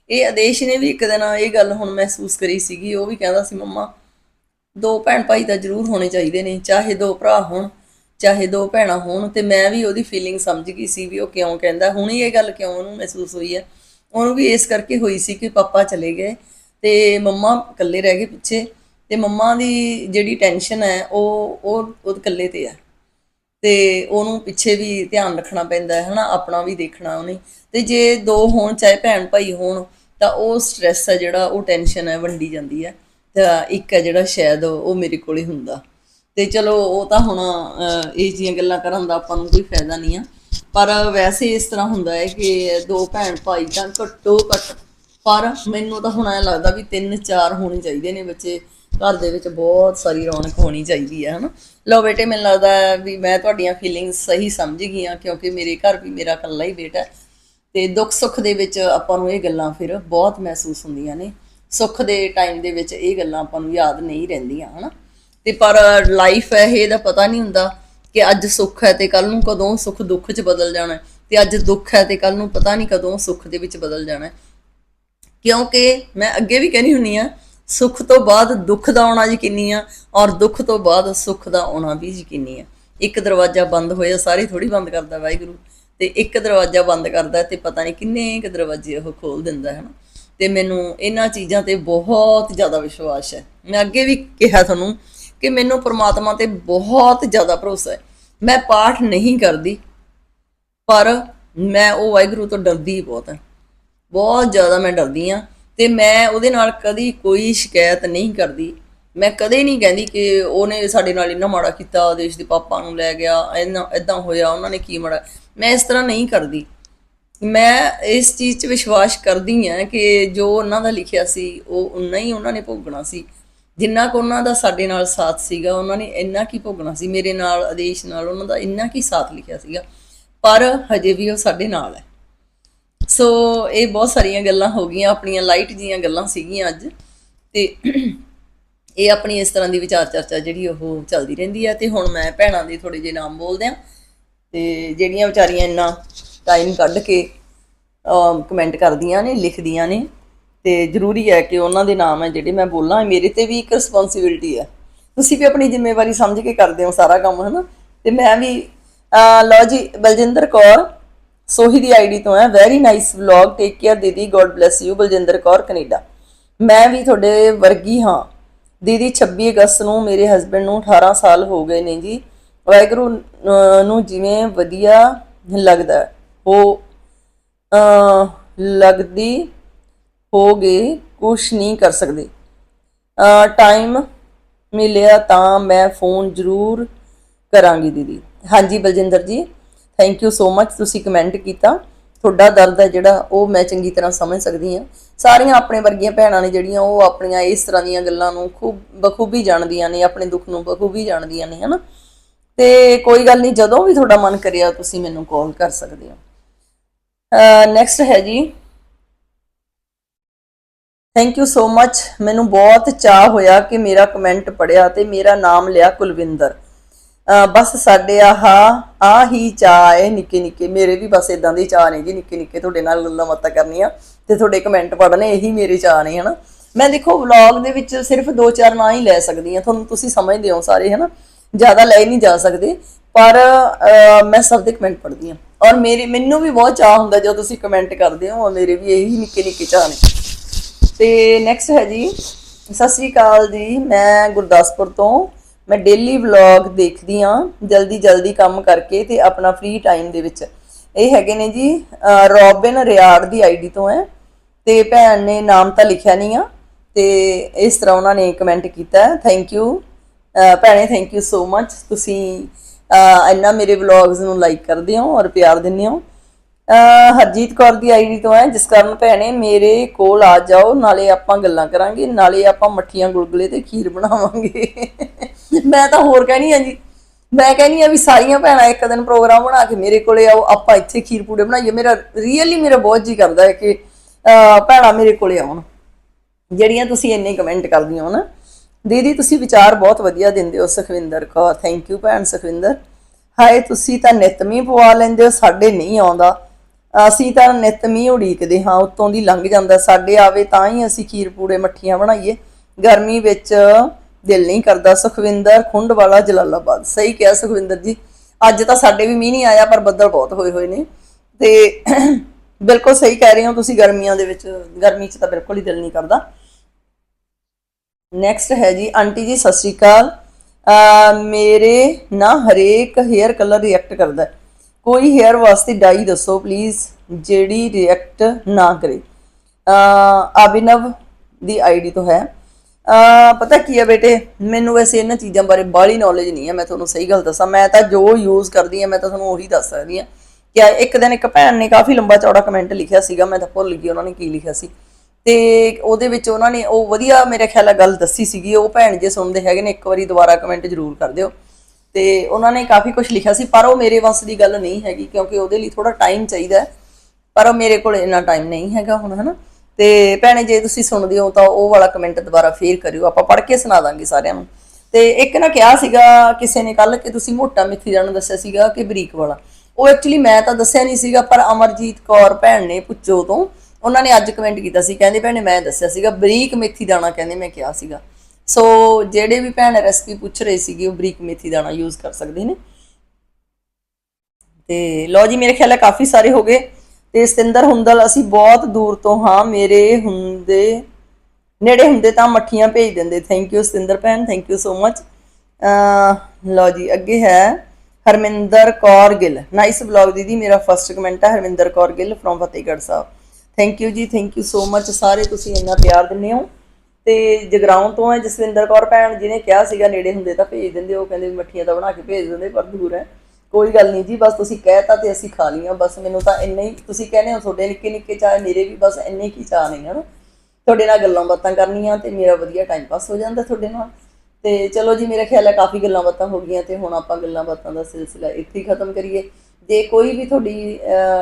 ਇਹ ਆਦੇਸ਼ ਨੇ ਵੀ ਇੱਕ ਦਿਨ ਇਹ ਗੱਲ ਹੁਣ ਮਹਿਸੂਸ ਕਰੀ ਸੀਗੀ, ਉਹ ਵੀ ਕਹਿੰਦਾ ਸੀ, ਮੰਮਾ, ਦੋ ਭੈਣ ਭਾਈ ਤਾਂ ਜ਼ਰੂਰ ਹੋਣੇ ਚਾਹੀਦੇ ਨੇ, ਚਾਹੇ ਦੋ ਭਰਾ ਹੋਣ, ਚਾਹੇ ਦੋ ਭੈਣਾਂ ਹੋਣ। ਤੇ ਮੈਂ ਵੀ ਉਹਦੀ ਫੀਲਿੰਗ ਸਮਝ ਗਈ ਸੀ ਵੀ ਉਹ ਕਿਉਂ ਕਹਿੰਦਾ। ਹੁਣ ਇਹ ਗੱਲ ਕਿਉਂ ਉਹਨੂੰ ਮਹਿਸੂਸ ਹੋਈ ਹੈ ਉਹਨੂੰ ਵੀ ਇਸ ਕਰਕੇ ਹੋਈ ਸੀ ਕਿ ਪਾਪਾ ਚਲੇ ਗਏ ਤੇ ਮੰਮਾ ਇਕੱਲੇ ਰਹਿ ਗਏ ਪਿੱਛੇ ਤੇ ਮੰਮਾ ਦੀ ਜਿਹੜੀ ਟੈਨਸ਼ਨ ਹੈ, ਉਹ ਉਹ ਉਹ ਇਕੱਲੇ ਤੇ ਆ। ਤੇ ਉਹਨੂੰ ਪਿੱਛੇ ਵੀ ਧਿਆਨ ਰੱਖਣਾ ਪੈਂਦਾ ਹੈ ਹਨਾ ਆਪਣਾ ਵੀ ਦੇਖਣਾ ਉਹਨੇ। ਤੇ ਜੇ ਦੋ ਹੋਣ ਚਾਹੇ ਭੈਣ ਭਾਈ ਹੋਣ ਤਾਂ ਉਹ ਸਟ੍ਰੈਸ ਹੈ ਜਿਹੜਾ ਉਹ ਟੈਨਸ਼ਨ ਹੈ ਵੰਡੀ ਜਾਂਦੀ ਹੈ ਤਾਂ ਇੱਕ ਹੈ ਜਿਹੜਾ ਸ਼ਾਇਦ ਉਹ ਮੇਰੇ ਕੋਲ ਹੀ ਹੁੰਦਾ। ਤੇ ਚਲੋ ਉਹ ਤਾਂ ਹੁਣ ਅਹ, ਇਹ ਜੀਆਂ ਗੱਲਾਂ ਕਰਨ ਦਾ ਆਪਾਂ ਨੂੰ ਕੋਈ ਫਾਇਦਾ ਨਹੀਂ ਆ। ਪਰ ਵੈਸੇ ਇਸ ਤਰ੍ਹਾਂ ਹੁੰਦਾ ਹੈ ਕਿ ਦੋ ਭੈਣ ਭਾਈ ਤਾਂ ਘੱਟੋ ਘੱਟ ਪਰ ਮੈਨੂੰ ਤਾਂ ਹੁਣ ਐ ਲੱਗਦਾ ਵੀ ਤਿੰਨ ਚਾਰ ਹੋਣੇ ਚਾਹੀਦੇ ਨੇ ਬੱਚੇ। ਘਰ ਦੇ ਵਿੱਚ ਬਹੁਤ ਸਾਰੀ ਰੌਣਕ ਹੋਣੀ ਚਾਹੀਦੀ ਹੈ, ਹਨਾ। ਲਓ ਬੇਟੇ, ਮੈਨੂੰ ਲੱਗਦਾ ਵੀ ਮੈਂ ਤੁਹਾਡੀਆਂ ਫੀਲਿੰਗਸ ਸਹੀ ਸਮਝ ਗਈ ਆ ਕਿਉਂਕਿ ਮੇਰੇ ਘਰ ਵੀ ਮੇਰਾ ਇਕੱਲਾ ਹੀ ਬੇਟਾ ਹੈ। ਤੇ ਦੁੱਖ ਸੁੱਖ ਦੇ ਵਿੱਚ ਆਪਾਂ ਨੂੰ ਇਹ ਗੱਲਾਂ ਫਿਰ ਬਹੁਤ ਮਹਿਸੂਸ ਹੁੰਦੀਆਂ ਨੇ। ਸੁੱਖ ਦੇ ਟਾਈਮ ਦੇ ਵਿੱਚ ਇਹ ਗੱਲਾਂ ਆਪਾਂ ਨੂੰ ਯਾਦ ਨਹੀਂ ਰਹਿੰਦੀਆਂ, ਹਨਾ। ਤੇ ਪਰ ਲਾਈਫ ਹੈ ਇਹਦਾ ਪਤਾ ਨਹੀਂ ਹੁੰਦਾ ਕਿ ਅੱਜ ਸੁੱਖ ਹੈ ਤੇ ਕੱਲ ਨੂੰ ਕਦੋਂ ਸੁੱਖ ਦੁੱਖ 'ਚ ਬਦਲ ਜਾਣਾ ਹੈ। ਤੇ ਅੱਜ ਦੁੱਖ ਹੈ ਤੇ ਕੱਲ ਨੂੰ ਪਤਾ ਨਹੀਂ ਕਦੋਂ ਸੁੱਖ ਦੇ ਵਿੱਚ ਬਦਲ ਜਾਣਾ ਕਿਉਂਕਿ ਮੈਂ ਅੱਗੇ ਵੀ ਕਹਿੰਦੀ ਹੁੰਨੀ ਆ ਸੁੱਖ ਤੋਂ ਬਾਅਦ ਦੁੱਖ ਦਾ ਆਉਣਾ ਯਕੀਨੀ ਆ ਔਰ ਦੁੱਖ ਤੋਂ ਬਾਅਦ ਸੁੱਖ ਦਾ ਆਉਣਾ ਵੀ ਯਕੀਨੀ ਆ। ਇੱਕ ਦਰਵਾਜ਼ਾ ਬੰਦ ਹੋਇਆ, ਸਾਰੇ ਥੋੜੀ ਬੰਦ ਕਰਦਾ ਵਾਹਿਗੁਰੂ। ਤੇ ਇੱਕ ਦਰਵਾਜ਼ਾ ਬੰਦ ਕਰਦਾ ਤੇ ਪਤਾ ਨਹੀਂ ਕਿੰਨੇ ਕੁ ਦਰਵਾਜ਼ੇ ਉਹ ਖੋਲ ਦਿੰਦਾ ਹੈ ਨਾ। ਤੇ ਮੈਨੂੰ ਇਹਨਾਂ ਚੀਜ਼ਾਂ ਤੇ ਬਹੁਤ ਜ਼ਿਆਦਾ ਵਿਸ਼ਵਾਸ ਹੈ। ਮੈਂ ਅੱਗੇ ਵੀ ਕਿਹਾ ਤੁਹਾਨੂੰ ਕਿ ਮੈਨੂੰ ਪ੍ਰਮਾਤਮਾ ਤੇ ਬਹੁਤ ਜ਼ਿਆਦਾ ਭਰੋਸਾ ਹੈ। ਮੈਂ ਪਾਠ ਨਹੀਂ ਕਰਦੀ, ਪਰ ਮੈਂ ਉਹ ਵਾਹਿਗੁਰੂ ਤੋਂ ਡਰਦੀ ਬਹੁਤ ਹਾਂ। ਬਹੁਤ ਜ਼ਿਆਦਾ ਮੈਂ ਡਰਦੀ ਆ ਤੇ ਮੈਂ ਉਹਦੇ ਨਾਲ ਕਦੀ ਕੋਈ ਸ਼ਿਕਾਇਤ ਨਹੀਂ ਕਰਦੀ। ਮੈਂ ਕਦੇ ਨਹੀਂ ਕਹਿੰਦੀ ਕਿ ਉਹਨੇ ਸਾਡੇ ਨਾਲ ਇੰਨਾ ਮਾੜਾ ਕੀਤਾ, ਦੇਸ਼ ਦੇ ਪਾਪਾ ਨੂੰ ਲੈ ਗਿਆ, ਇੰਨਾ ਇਦਾਂ ਹੋਇਆ, ਉਹਨਾਂ ਨੇ ਕੀ ਮਾੜਾ। ਮੈਂ ਇਸ ਤਰ੍ਹਾਂ ਨਹੀਂ ਕਰਦੀ। ਮੈਂ ਇਸ ਚੀਜ਼ 'ਚ ਵਿਸ਼ਵਾਸ ਕਰਦੀ ਆ ਕਿ ਜੋ ਉਹਨਾਂ ਦਾ ਲਿਖਿਆ ਸੀ, ਉਹ ਉਨਾ ਹੀ ਉਹਨਾਂ ਨੇ ਭੋਗਣਾ ਸੀ। ਜਿੰਨਾ ਕੁ ਉਹਨਾਂ ਦਾ ਸਾਡੇ ਨਾਲ ਸਾਥ ਸੀਗਾ, ਉਹਨਾਂ ਨੇ ਇੰਨਾ ਕੀ ਭੋਗਣਾ ਸੀ। ਮੇਰੇ ਨਾਲ, ਆਦੇਸ਼ ਨਾਲ ਉਹਨਾਂ ਦਾ ਇੰਨਾ ਕੀ ਸਾਥ ਲਿਖਿਆ ਸੀਗਾ। ਪਰ ਹਜੇ ਵੀ ਉਹ ਸਾਡੇ ਨਾਲ ਹੈ। ਸੋ ਇਹ ਬਹੁਤ ਸਾਰੀਆਂ ਗੱਲਾਂ ਹੋ ਗਈਆਂ, ਆਪਣੀਆਂ ਲਾਈਟ ਜੀਆਂ ਗੱਲਾਂ ਸੀਗੀਆਂ ਅੱਜ। ਤੇ ਇਹ ਆਪਣੀ ਇਸ ਤਰ੍ਹਾਂ ਦੀ ਵਿਚਾਰ ਚਰਚਾ ਜਿਹੜੀ ਉਹ ਚੱਲਦੀ ਰਹਿੰਦੀ ਆ। ਤੇ ਹੁਣ ਮੈਂ ਭੈਣਾਂ ਦੇ ਥੋੜੇ ਜਿਹੇ ਨਾਮ ਬੋਲਦੇ ਆ। ਤੇ ਜਿਹੜੀਆਂ ਵਿਚਾਰੀਆਂ ਇੰਨਾ ਟਾਈਮ ਕੱਢ ਕੇ ਕਮੈਂਟ ਕਰਦੀਆਂ ਨੇ, ਲਿਖਦੀਆਂ ਨੇ। ਤੇ ਜ਼ਰੂਰੀ ਹੈ ਕਿ ਉਹਨਾਂ ਦੇ ਨਾਮ ਹੈ ਜਿਹੜੇ ਮੈਂ ਬੋਲਾਂ ਮੇਰੇ ਤੇ ਵੀ ਇੱਕ ਰਿਸਪੌਂਸਿਬਿਲਟੀ ਹੈ। ਤੁਸੀਂ ਵੀ ਆਪਣੀ ਜ਼ਿੰਮੇਵਾਰੀ ਸਮਝ ਕੇ ਕਰਦੇ ਹੋ ਸਾਰਾ ਕੰਮ, ਹਨਾ? ਤੇ ਮੈਂ ਵੀ ਲਓ ਜੀ, ਬਲਜਿੰਦਰ ਕੌਰ ਸੋਹੀ ਦੀ ਆਈਡੀ ਤੋਂ ਹੈ। Very nice vlog take care ਦੀਦੀ। God bless you Baljinder Kaur Canada. ਮੈਂ ਵੀ ਤੁਹਾਡੇ ਵਰਗੀ ਹਾਂ। ਦੀਦੀ 26 ਅਗਸਤ ਨੂੰ ਮੇਰੇ ਹਸਬੰਡ ਨੂੰ 18 ਸਾਲ ਹੋ ਗਏ ਨੇ ਜੀ। ਵਾਹਿਗੁਰੂ ਨੂੰ ਜਿਵੇਂ ਵਧੀਆ ਲੱਗਦਾ ਹੋ। ਉਹ ਅਹ, ਲੱਗਦੀ ਹੋਗੇ ਕੁਛ ਨਹੀਂ ਕਰ ਸਕਦੇ। ਟਾਈਮ ਮਿਲਿਆ ਤਾਂ ਮੈਂ ਫੋਨ ਜ਼ਰੂਰ ਕਰਾਂਗੀ ਦੀਦੀ। ਹਾਂਜੀ ਬਲਜਿੰਦਰ ਜੀ। ਥੈਂਕ ਯੂ ਸੋ ਮੱਚ ਤੁਸੀਂ ਕਮੈਂਟ ਕੀਤਾ। ਤੁਹਾਡਾ ਦਰਦ ਹੈ ਜਿਹੜਾ, ਉਹ ਮੈਂ ਚੰਗੀ ਤਰ੍ਹਾਂ ਸਮਝ ਸਕਦੀ ਹਾਂ। ਸਾਰੀਆਂ ਆਪਣੇ ਵਰਗੀਆਂ ਭੈਣਾਂ ਨੇ ਜਿਹੜੀਆਂ, ਉਹ ਆਪਣੀਆਂ ਇਸ ਤਰ੍ਹਾਂ ਦੀਆਂ ਗੱਲਾਂ ਨੂੰ ਖੂਬ, ਬਖੂਬੀ ਜਾਣਦੀਆਂ ਨੇ, ਆਪਣੇ ਦੁੱਖ ਨੂੰ ਬਖੂਬੀ ਜਾਣਦੀਆਂ ਨੇ, ਹਨਾ। ਤੇ ਕੋਈ ਗੱਲ ਨਹੀਂ, ਜਦੋਂ ਵੀ ਤੁਹਾਡਾ ਮਨ ਕਰਿਆ, ਤੁਸੀਂ ਮੈਨੂੰ ਕਾਲ ਕਰ ਸਕਦੇ ਹੋ। ਨੈਕਸਟ ਹੈ ਜੀ। ਥੈਂਕ ਯੂ ਸੋ ਮੱਚ ਮੈਨੂੰ ਬਹੁਤ ਚਾਹ ਹੋਇਆ ਕਿ ਮੇਰਾ ਕਮੈਂਟ ਪੜਿਆ ਤੇ ਮੇਰਾ ਨਾਮ ਲਿਆ ਕੁਲਵਿੰਦਰ। ਬਸ ਸਾਡੇ ਆਹ ਆ ਹੀ ਚਾਹ ਨਿੱਕੇ ਨਿੱਕੇ। ਮੇਰੇ ਵੀ ਬਸ ਇਦਾਂ ਦੇ ਚਾਹ ਨੇ ਜੀ, ਨਿੱਕੇ ਨਿੱਕੇ। ਤੁਹਾਡੇ ਨਾਲ ਗੱਲਾਂ ਬਾਤਾਂ ਕਰਨੀਆਂ ਤੇ ਤੁਹਾਡੇ ਕਮੈਂਟ ਪੜਨੇ ਇਹੀ ਮੇਰੇ ਚਾਹ ਨੇ, ਹਨਾ। ਮੈਂ ਦੇਖੋ ਵਲੌਗ ਦੇ ਵਿੱਚ ਸਿਰਫ ਦੋ ਚਾਰ ਨਾਂ ਹੀ ਲੈ ਸਕਦੀ ਹਾਂ, ਤੁਹਾਨੂੰ ਤੁਸੀਂ ਸਮਝਦੇ ਹੋ ਸਾਰੇ, ਹਨਾ। ਜ਼ਿਆਦਾ ਲੈ ਨਹੀਂ ਜਾ ਸਕਦੇ, ਪਰ ਮੈਂ ਸਭ ਦੇ ਕਮੈਂਟ ਪੜ੍ਹਦੀ ਹਾਂ। ਔਰ ਮੇਰੇ, ਮੈਨੂੰ ਵੀ ਬਹੁਤ ਚਾਹ ਹੁੰਦਾ ਜਦੋਂ ਤੁਸੀਂ ਕਮੈਂਟ ਕਰਦੇ ਹੋ ਮੇਰੇ ਵੀ ਇਹੀ ਨਿੱਕੇ ਨਿੱਕੇ ਚਾਹ ਨੇ। ਤੇ ਨੈਕਸਟ ਹੈ ਜੀ, ਸਤਿ ਸ੍ਰੀ ਅਕਾਲ ਜੀ, ਮੈਂ ਗੁਰਦਾਸਪੁਰ ਤੋਂ ਮੈਂ ਡੇਲੀ ਵਲੌਗ ਦੇਖਦੀ ਆ ਜਲਦੀ ਜਲਦੀ ਕੰਮ ਕਰਕੇ ਤੇ ਆਪਣਾ ਫ੍ਰੀ ਟਾਈਮ ਦੇ ਵਿੱਚ। ਇਹ ਹੈਗੇ ਨੇ ਜੀ ਰੋਬਿਨ ਰਿਆੜ ਦੀ ਆਈਡੀ ਤੋਂ ਹੈ। ਤੇ ਭੈਣ ਨੇ ਨਾਮ ਤਾਂ ਲਿਖਿਆ ਨਹੀਂ ਆ। ਤੇ ਇਸ ਤਰ੍ਹਾਂ ਉਹਨਾਂ ਨੇ ਕਮੈਂਟ ਕੀਤਾ ਥੈਂਕ ਯੂ ਭੈਣੇ ਥੈਂਕ ਯੂ ਸੋ ਮੱਚ ਤੁਸੀਂ ਇੰਨਾ ਮੇਰੇ ਵਲੌਗਸ ਨੂੰ ਲਾਈਕ ਕਰਦੇ ਹੋ ਔਰ ਪਿਆਰ ਦਿੰਦੇ ਹੋ। ਹਰਜੀਤ ਕੌਰ ਦੀ ਆਈਡੀ ਤੋਂ ਹੈ, ਜਿਸ ਕਾਰਨ ਭੈਣੇ ਮੇਰੇ ਕੋਲ ਆ ਜਾਓ, ਨਾਲੇ ਆਪਾਂ ਗੱਲਾਂ ਕਰਾਂਗੇ, ਨਾਲੇ ਆਪਾਂ ਮੱਠੀਆਂ ਗੁਲਗੁਲੇ ਤੇ ਖੀਰ ਬਣਾਵਾਂਗੇ। <laughs> ਮੈਂ ਤਾਂ ਹੋਰ ਕਹਿਣੀ ਆ ਜੀ, ਮੈਂ ਕਹਿਣੀ ਆ ਵੀ ਸਾਰੀਆਂ ਭੈਣਾਂ ਇੱਕ ਦਿਨ ਪ੍ਰੋਗਰਾਮ ਬਣਾ ਕੇ ਮੇਰੇ ਕੋਲੇ ਆਓ, ਆਪਾਂ ਇੱਥੇ ਖੀਰ ਪੂੜੇ ਬਣਾਈਏ। ਮੇਰਾ ਰੀਅਲੀ ਮੇਰਾ ਬਹੁਤ ਜੀ ਕਰਦਾ ਹੈ ਕਿ ਭੈਣਾਂ ਮੇਰੇ ਕੋਲੇ ਆਉਣ। ਜਿਹੜੀਆਂ ਤੁਸੀਂ ਇੰਨੇ ਕਮੈਂਟ ਕਰਦੀਆਂ ਹੋ ਨਾ। ਦੀਦੀ, ਤੁਸੀਂ ਵਿਚਾਰ ਬਹੁਤ ਵਧੀਆ ਦਿੰਦੇ ਹੋ, ਸੁਖਵਿੰਦਰ ਕੌਰ। ਥੈਂਕ ਯੂ ਭੈਣ ਸੁਖਵਿੰਦਰ। ਹਾਏ, ਤੁਸੀਂ ਤਾਂ ਨਿਤਮੀ ਪਵਾ ਲੈਂਦੇ ਹੋ, ਸਾਡੇ ਨਹੀਂ ਆਉਂਦਾ। ਅਸੀਂ ਤਾਂ ਨਿਤਮੀ ਉਡੀਕਦੇ ਹਾਂ, ਉਤੋਂ ਦੀ ਲੰਘ ਜਾਂਦਾ, ਸਾਡੇ ਆਵੇ ਤਾਂ ਹੀ ਅਸੀਂ ਖੀਰ ਪੂੜੇ ਮੱਠੀਆਂ ਬਣਾਈਏ। ਗਰਮੀ ਵਿੱਚ ਦਿਲ ਨਹੀਂ ਕਰਦਾ। ਸੁਖਵਿੰਦਰ ਖੁੰਡ ਵਾਲਾ ਜਲਾਲਾਬਾਦ, ਸਹੀ ਕਿਹਾ ਸੁਖਵਿੰਦਰ ਜੀ। ਅੱਜ ਤਾਂ ਸਾਡੇ ਵੀ ਮੀਂਹ ਨਹੀਂ ਆਇਆ, ਪਰ ਬੱਦਲ ਬਹੁਤ ਹੋਏ ਹੋਏ ਨੇ। ਤੇ ਬਿਲਕੁਲ ਸਹੀ ਕਹਿ ਰਹੇ ਹੋ ਤੁਸੀਂ, ਗਰਮੀਆਂ ਦੇ ਵਿੱਚ, ਗਰਮੀ 'ਚ ਤਾਂ ਬਿਲਕੁਲ ਹੀ ਦਿਲ ਨਹੀਂ ਕਰਦਾ। ਨੈਕਸਟ ਹੈ ਜੀ, ਆਂਟੀ ਜੀ, ਸਤਿ ਸ਼੍ਰੀ ਅਕਾਲ। ਮੇਰੇ ਨਾ ਹਰੇਕ ਹੇਅਰ ਕਲਰ ਰਿਐਕਟ ਕਰਦਾ ਹੈ। ਕੋਈ ਹੇਅਰ ਵਾਸਤੇ ਡਾਈ ਦੱਸੋ ਪਲੀਜ਼ ਜਿਹੜੀ ਰਿਐਕਟ ਨਾ ਕਰੇ। ਅਭਿਨਵ ਦੀ ਆਈਡੀ ਤੋਂ ਹੈ। ਪਤਾ ਕੀ ਹੈ ਬੇਟੇ, ਮੈਨੂੰ ਵੈਸੇ ਇਹਨਾਂ ਚੀਜ਼ਾਂ ਬਾਰੇ ਬਾਹਲੀ ਨੌਲੇਜ ਨਹੀਂ ਹੈ, ਮੈਂ ਤੁਹਾਨੂੰ ਸਹੀ ਗੱਲ ਦੱਸਾਂ। ਮੈਂ ਤਾਂ ਜੋ ਯੂਜ਼ ਕਰਦੀ ਹਾਂ, ਮੈਂ ਤਾਂ ਤੁਹਾਨੂੰ ਉਹੀ ਦੱਸ ਸਕਦੀ ਹਾਂ ਕਿ ਇੱਕ ਦਿਨ ਇੱਕ ਭੈਣ ਨੇ ਕਾਫੀ ਲੰਬਾ ਚੌੜਾ ਕਮੈਂਟ ਲਿਖਿਆ ਸੀਗਾ, ਮੈਂ ਤਾਂ ਭੁੱਲ ਗਈ ਉਹਨਾਂ ਨੇ ਕੀ ਲਿਖਿਆ ਸੀ। ਤੇ ਉਹਦੇ ਵਿੱਚ ਉਹਨਾਂ ਨੇ ਉਹ ਵਧੀਆ ਮੇਰੇ ਖਿਆਲ ਨਾਲ ਗੱਲ ਦੱਸੀ ਸੀਗੀ, ਉਹ ਭੈਣ ਜੇ ਸੁਣਦੇ ਹੈਗੇ ਨੇ, ਇੱਕ ਵਾਰੀ ਦੁਬਾਰਾ ਕਮੈਂਟ ਜ਼ਰੂਰ ਕਰ ਦਿਓ। ਤੇ ਉਹਨਾਂ ਨੇ ਕਾਫੀ ਕੁਝ ਲਿਖਿਆ ਸੀ, ਪਰ ਉਹ ਮੇਰੇ ਵੱਸ ਦੀ ਗੱਲ ਨਹੀਂ ਹੈਗੀ, ਕਿਉਂਕਿ ਉਹਦੇ ਲਈ ਥੋੜਾ ਟਾਈਮ ਚਾਹੀਦਾ ਪਰ ਉਹ ਮੇਰੇ ਕੋਲ ਇੰਨਾ ਟਾਈਮ ਨਹੀਂ ਹੈਗਾ ਹੁਣ, ਹਨਾ? ਤੇ ਭੈਣੇ, ਜੇ ਤੁਸੀਂ ਸੁਣਦੇ ਹੋ ਤਾਂ ਉਹ ਵਾਲਾ ਕਮੈਂਟ ਦੁਬਾਰਾ ਫੇਰ ਕਰਿਓ, ਆਪਾਂ ਪੜ੍ਹ ਕੇ ਸੁਣਾ ਦਾਂਗੇ ਸਾਰਿਆਂ ਨੂੰ। ਤੇ ਇੱਕ ਨਾ ਕਿਹਾ ਸੀਗਾ ਕਿਸੇ ਨੇ ਕੱਲ ਕਿ ਤੁਸੀਂ ਮੋਟਾ ਮਿੱਠੀ ਜਾਣ ਦੱਸਿਆ ਸੀਗਾ ਕਿ ਬਰੀਕ ਵਾਲਾ। ਉਹ ਐਕਚੁਅਲੀ ਮੈਂ ਤਾਂ ਦੱਸਿਆ ਨਹੀਂ ਸੀਗਾ, ਪਰ ਅਮਰਜੀਤ ਕੌਰ ਭੈਣ ਨੇ ਪੁੱਛੋ ਤੋਂ ਉਹਨਾਂ ਨੇ ਅੱਜ ਕਮੈਂਟ ਕੀਤਾ ਸੀ, ਕਹਿੰਦੇ ਭੈਣੇ ਮੈਂ ਦੱਸਿਆ ਸੀਗਾ, ਬਰੀਕ ਮੇਥੀ ਦਾਣਾ ਕਹਿੰਦੇ ਮੈਂ ਕਿਹਾ ਸੀਗਾ। ਸੋ ਜਿਹੜੇ ਵੀ ਭੈਣ ਰੈਸਪੀ ਪੁੱਛ ਰਹੇ ਸੀਗੇ, ਉਹ ਬਰੀਕ ਮੇਥੀ ਦਾਣਾ ਯੂਜ਼ ਕਰ ਸਕਦੇ ਨੇ। ਤੇ ਲਓ ਜੀ, ਮੇਰੇ ਖਿਆਲ ਹੈ ਕਾਫੀ ਸਾਰੇ ਹੋ ਗਏ। ਤੇ ਸਤਿੰਦਰ ਹੁੰਦਲ, ਅਸੀਂ ਬਹੁਤ ਦੂਰ ਤੋਂ ਹਾਂ, ਮੇਰੇ ਹੁੰਦੇ, ਨੇੜੇ ਹੁੰਦੇ ਤਾਂ ਮੱਠੀਆਂ ਭੇਜ ਦਿੰਦੇ। ਥੈਂਕ ਯੂ ਸਤਿੰਦਰ ਭੈਣ thank you so much uh, ਲਓ ਜੀ, ਅੱਗੇ ਹੈ ਹਰਮਿੰਦਰ ਕੌਰ ਗਿੱਲ। ਨਾਈਸ ਵਲੌਗ ਦੀਦੀ, ਮੇਰਾ ਫਰਸਟ ਕਮੈਂਟ ਹੈ Harminder Kaur Gill from Fatehgarh Sahib. Thank you ਜੀ ਥੈਂਕ ਯੂ ਸੋ ਮਚ ਸਾਰੇ ਤੁਸੀਂ ਇੰਨਾ ਪਿਆਰ ਦਿੰਦੇ ਹੋ। ਤੇ ਜਗਰਾਉਂ ਤੋਂ ਹੈ, ਜਸਵਿੰਦਰ ਕੌਰ ਭੈਣ ਜਿਹਨੇ ਕਿਹਾ ਸੀਗਾ, ਨੇੜੇ ਹੁੰਦੇ ਤਾਂ ਭੇਜ ਦਿੰਦੇ, ਉਹ ਕਹਿੰਦੇ ਵੀ ਮੱਠੀਆਂ ਤਾਂ ਬਣਾ ਕੇ ਭੇਜ ਦਿੰਦੇ, ਪਰ ਦੂਰ ਹੈ। ਕੋਈ ਗੱਲ ਨਹੀਂ ਜੀ, ਬਸ ਤੁਸੀਂ ਕਹਿਤਾ ਤੇ ਅਸੀਂ ਖਾ ਲਈਆਂ, ਬਸ ਮੈਨੂੰ ਤਾਂ ਇੰਨਾ ਹੀ, ਤੁਸੀਂ ਕਹਿੰਦੇ ਹੋ ਤੁਹਾਡੇ ਨਿੱਕੇ ਨਿੱਕੇ ਚਾਹ ਮੇਰੇ ਵੀ ਬਸ ਇੰਨੇ ਕੀ ਚਾਹ ਨਹੀਂ ਹਨ। ਤੁਹਾਡੇ ਨਾਲ ਗੱਲਾਂ ਬਾਤਾਂ ਕਰਨੀਆਂ ਤੇ ਮੇਰਾ ਵਧੀਆ ਟਾਈਮ ਪਾਸ ਹੋ ਜਾਂਦਾ ਤੁਹਾਡੇ ਨਾਲ। ਤੇ ਚਲੋ ਜੀ, ਮੇਰੇ ਖਿਆਲ ਹੈ ਕਾਫੀ ਗੱਲਾਂ ਬਾਤਾਂ ਹੋ ਗਈਆਂ ਤੇ ਹੁਣ ਆਪਾਂ ਗੱਲਾਂ ਬਾਤਾਂ ਦਾ ਸਿਲਸਿਲਾ ਇੱਥੇ ਹੀ ਖਤਮ ਕਰੀਏ। ਜੇ ਕੋਈ ਵੀ ਤੁਹਾਡੀ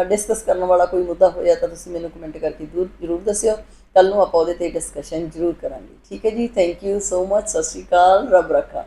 ਡਿਸਕਸ ਕਰਨ ਵਾਲਾ ਕੋਈ ਮੁੱਦਾ ਹੋਇਆ ਤਾਂ ਤੁਸੀਂ ਮੈਨੂੰ ਕਮੈਂਟ ਕਰਕੇ ਜ਼ਰੂਰ ਜ਼ਰੂਰ ਦੱਸਿਓ। ਕੱਲ ਨੂੰ ਆਪਾਂ ਉਹਦੇ ਤੇ ਡਿਸਕਸ਼ਨ ਜ਼ਰੂਰ ਕਰਾਂਗੇ। ਠੀਕ ਹੈ ਜੀ? ਥੈਂਕ ਯੂ ਸੋ ਮਚ ਸਤਿ ਸ਼੍ਰੀ ਅਕਾਲ। ਰੱਬ ਰੱਖਾ।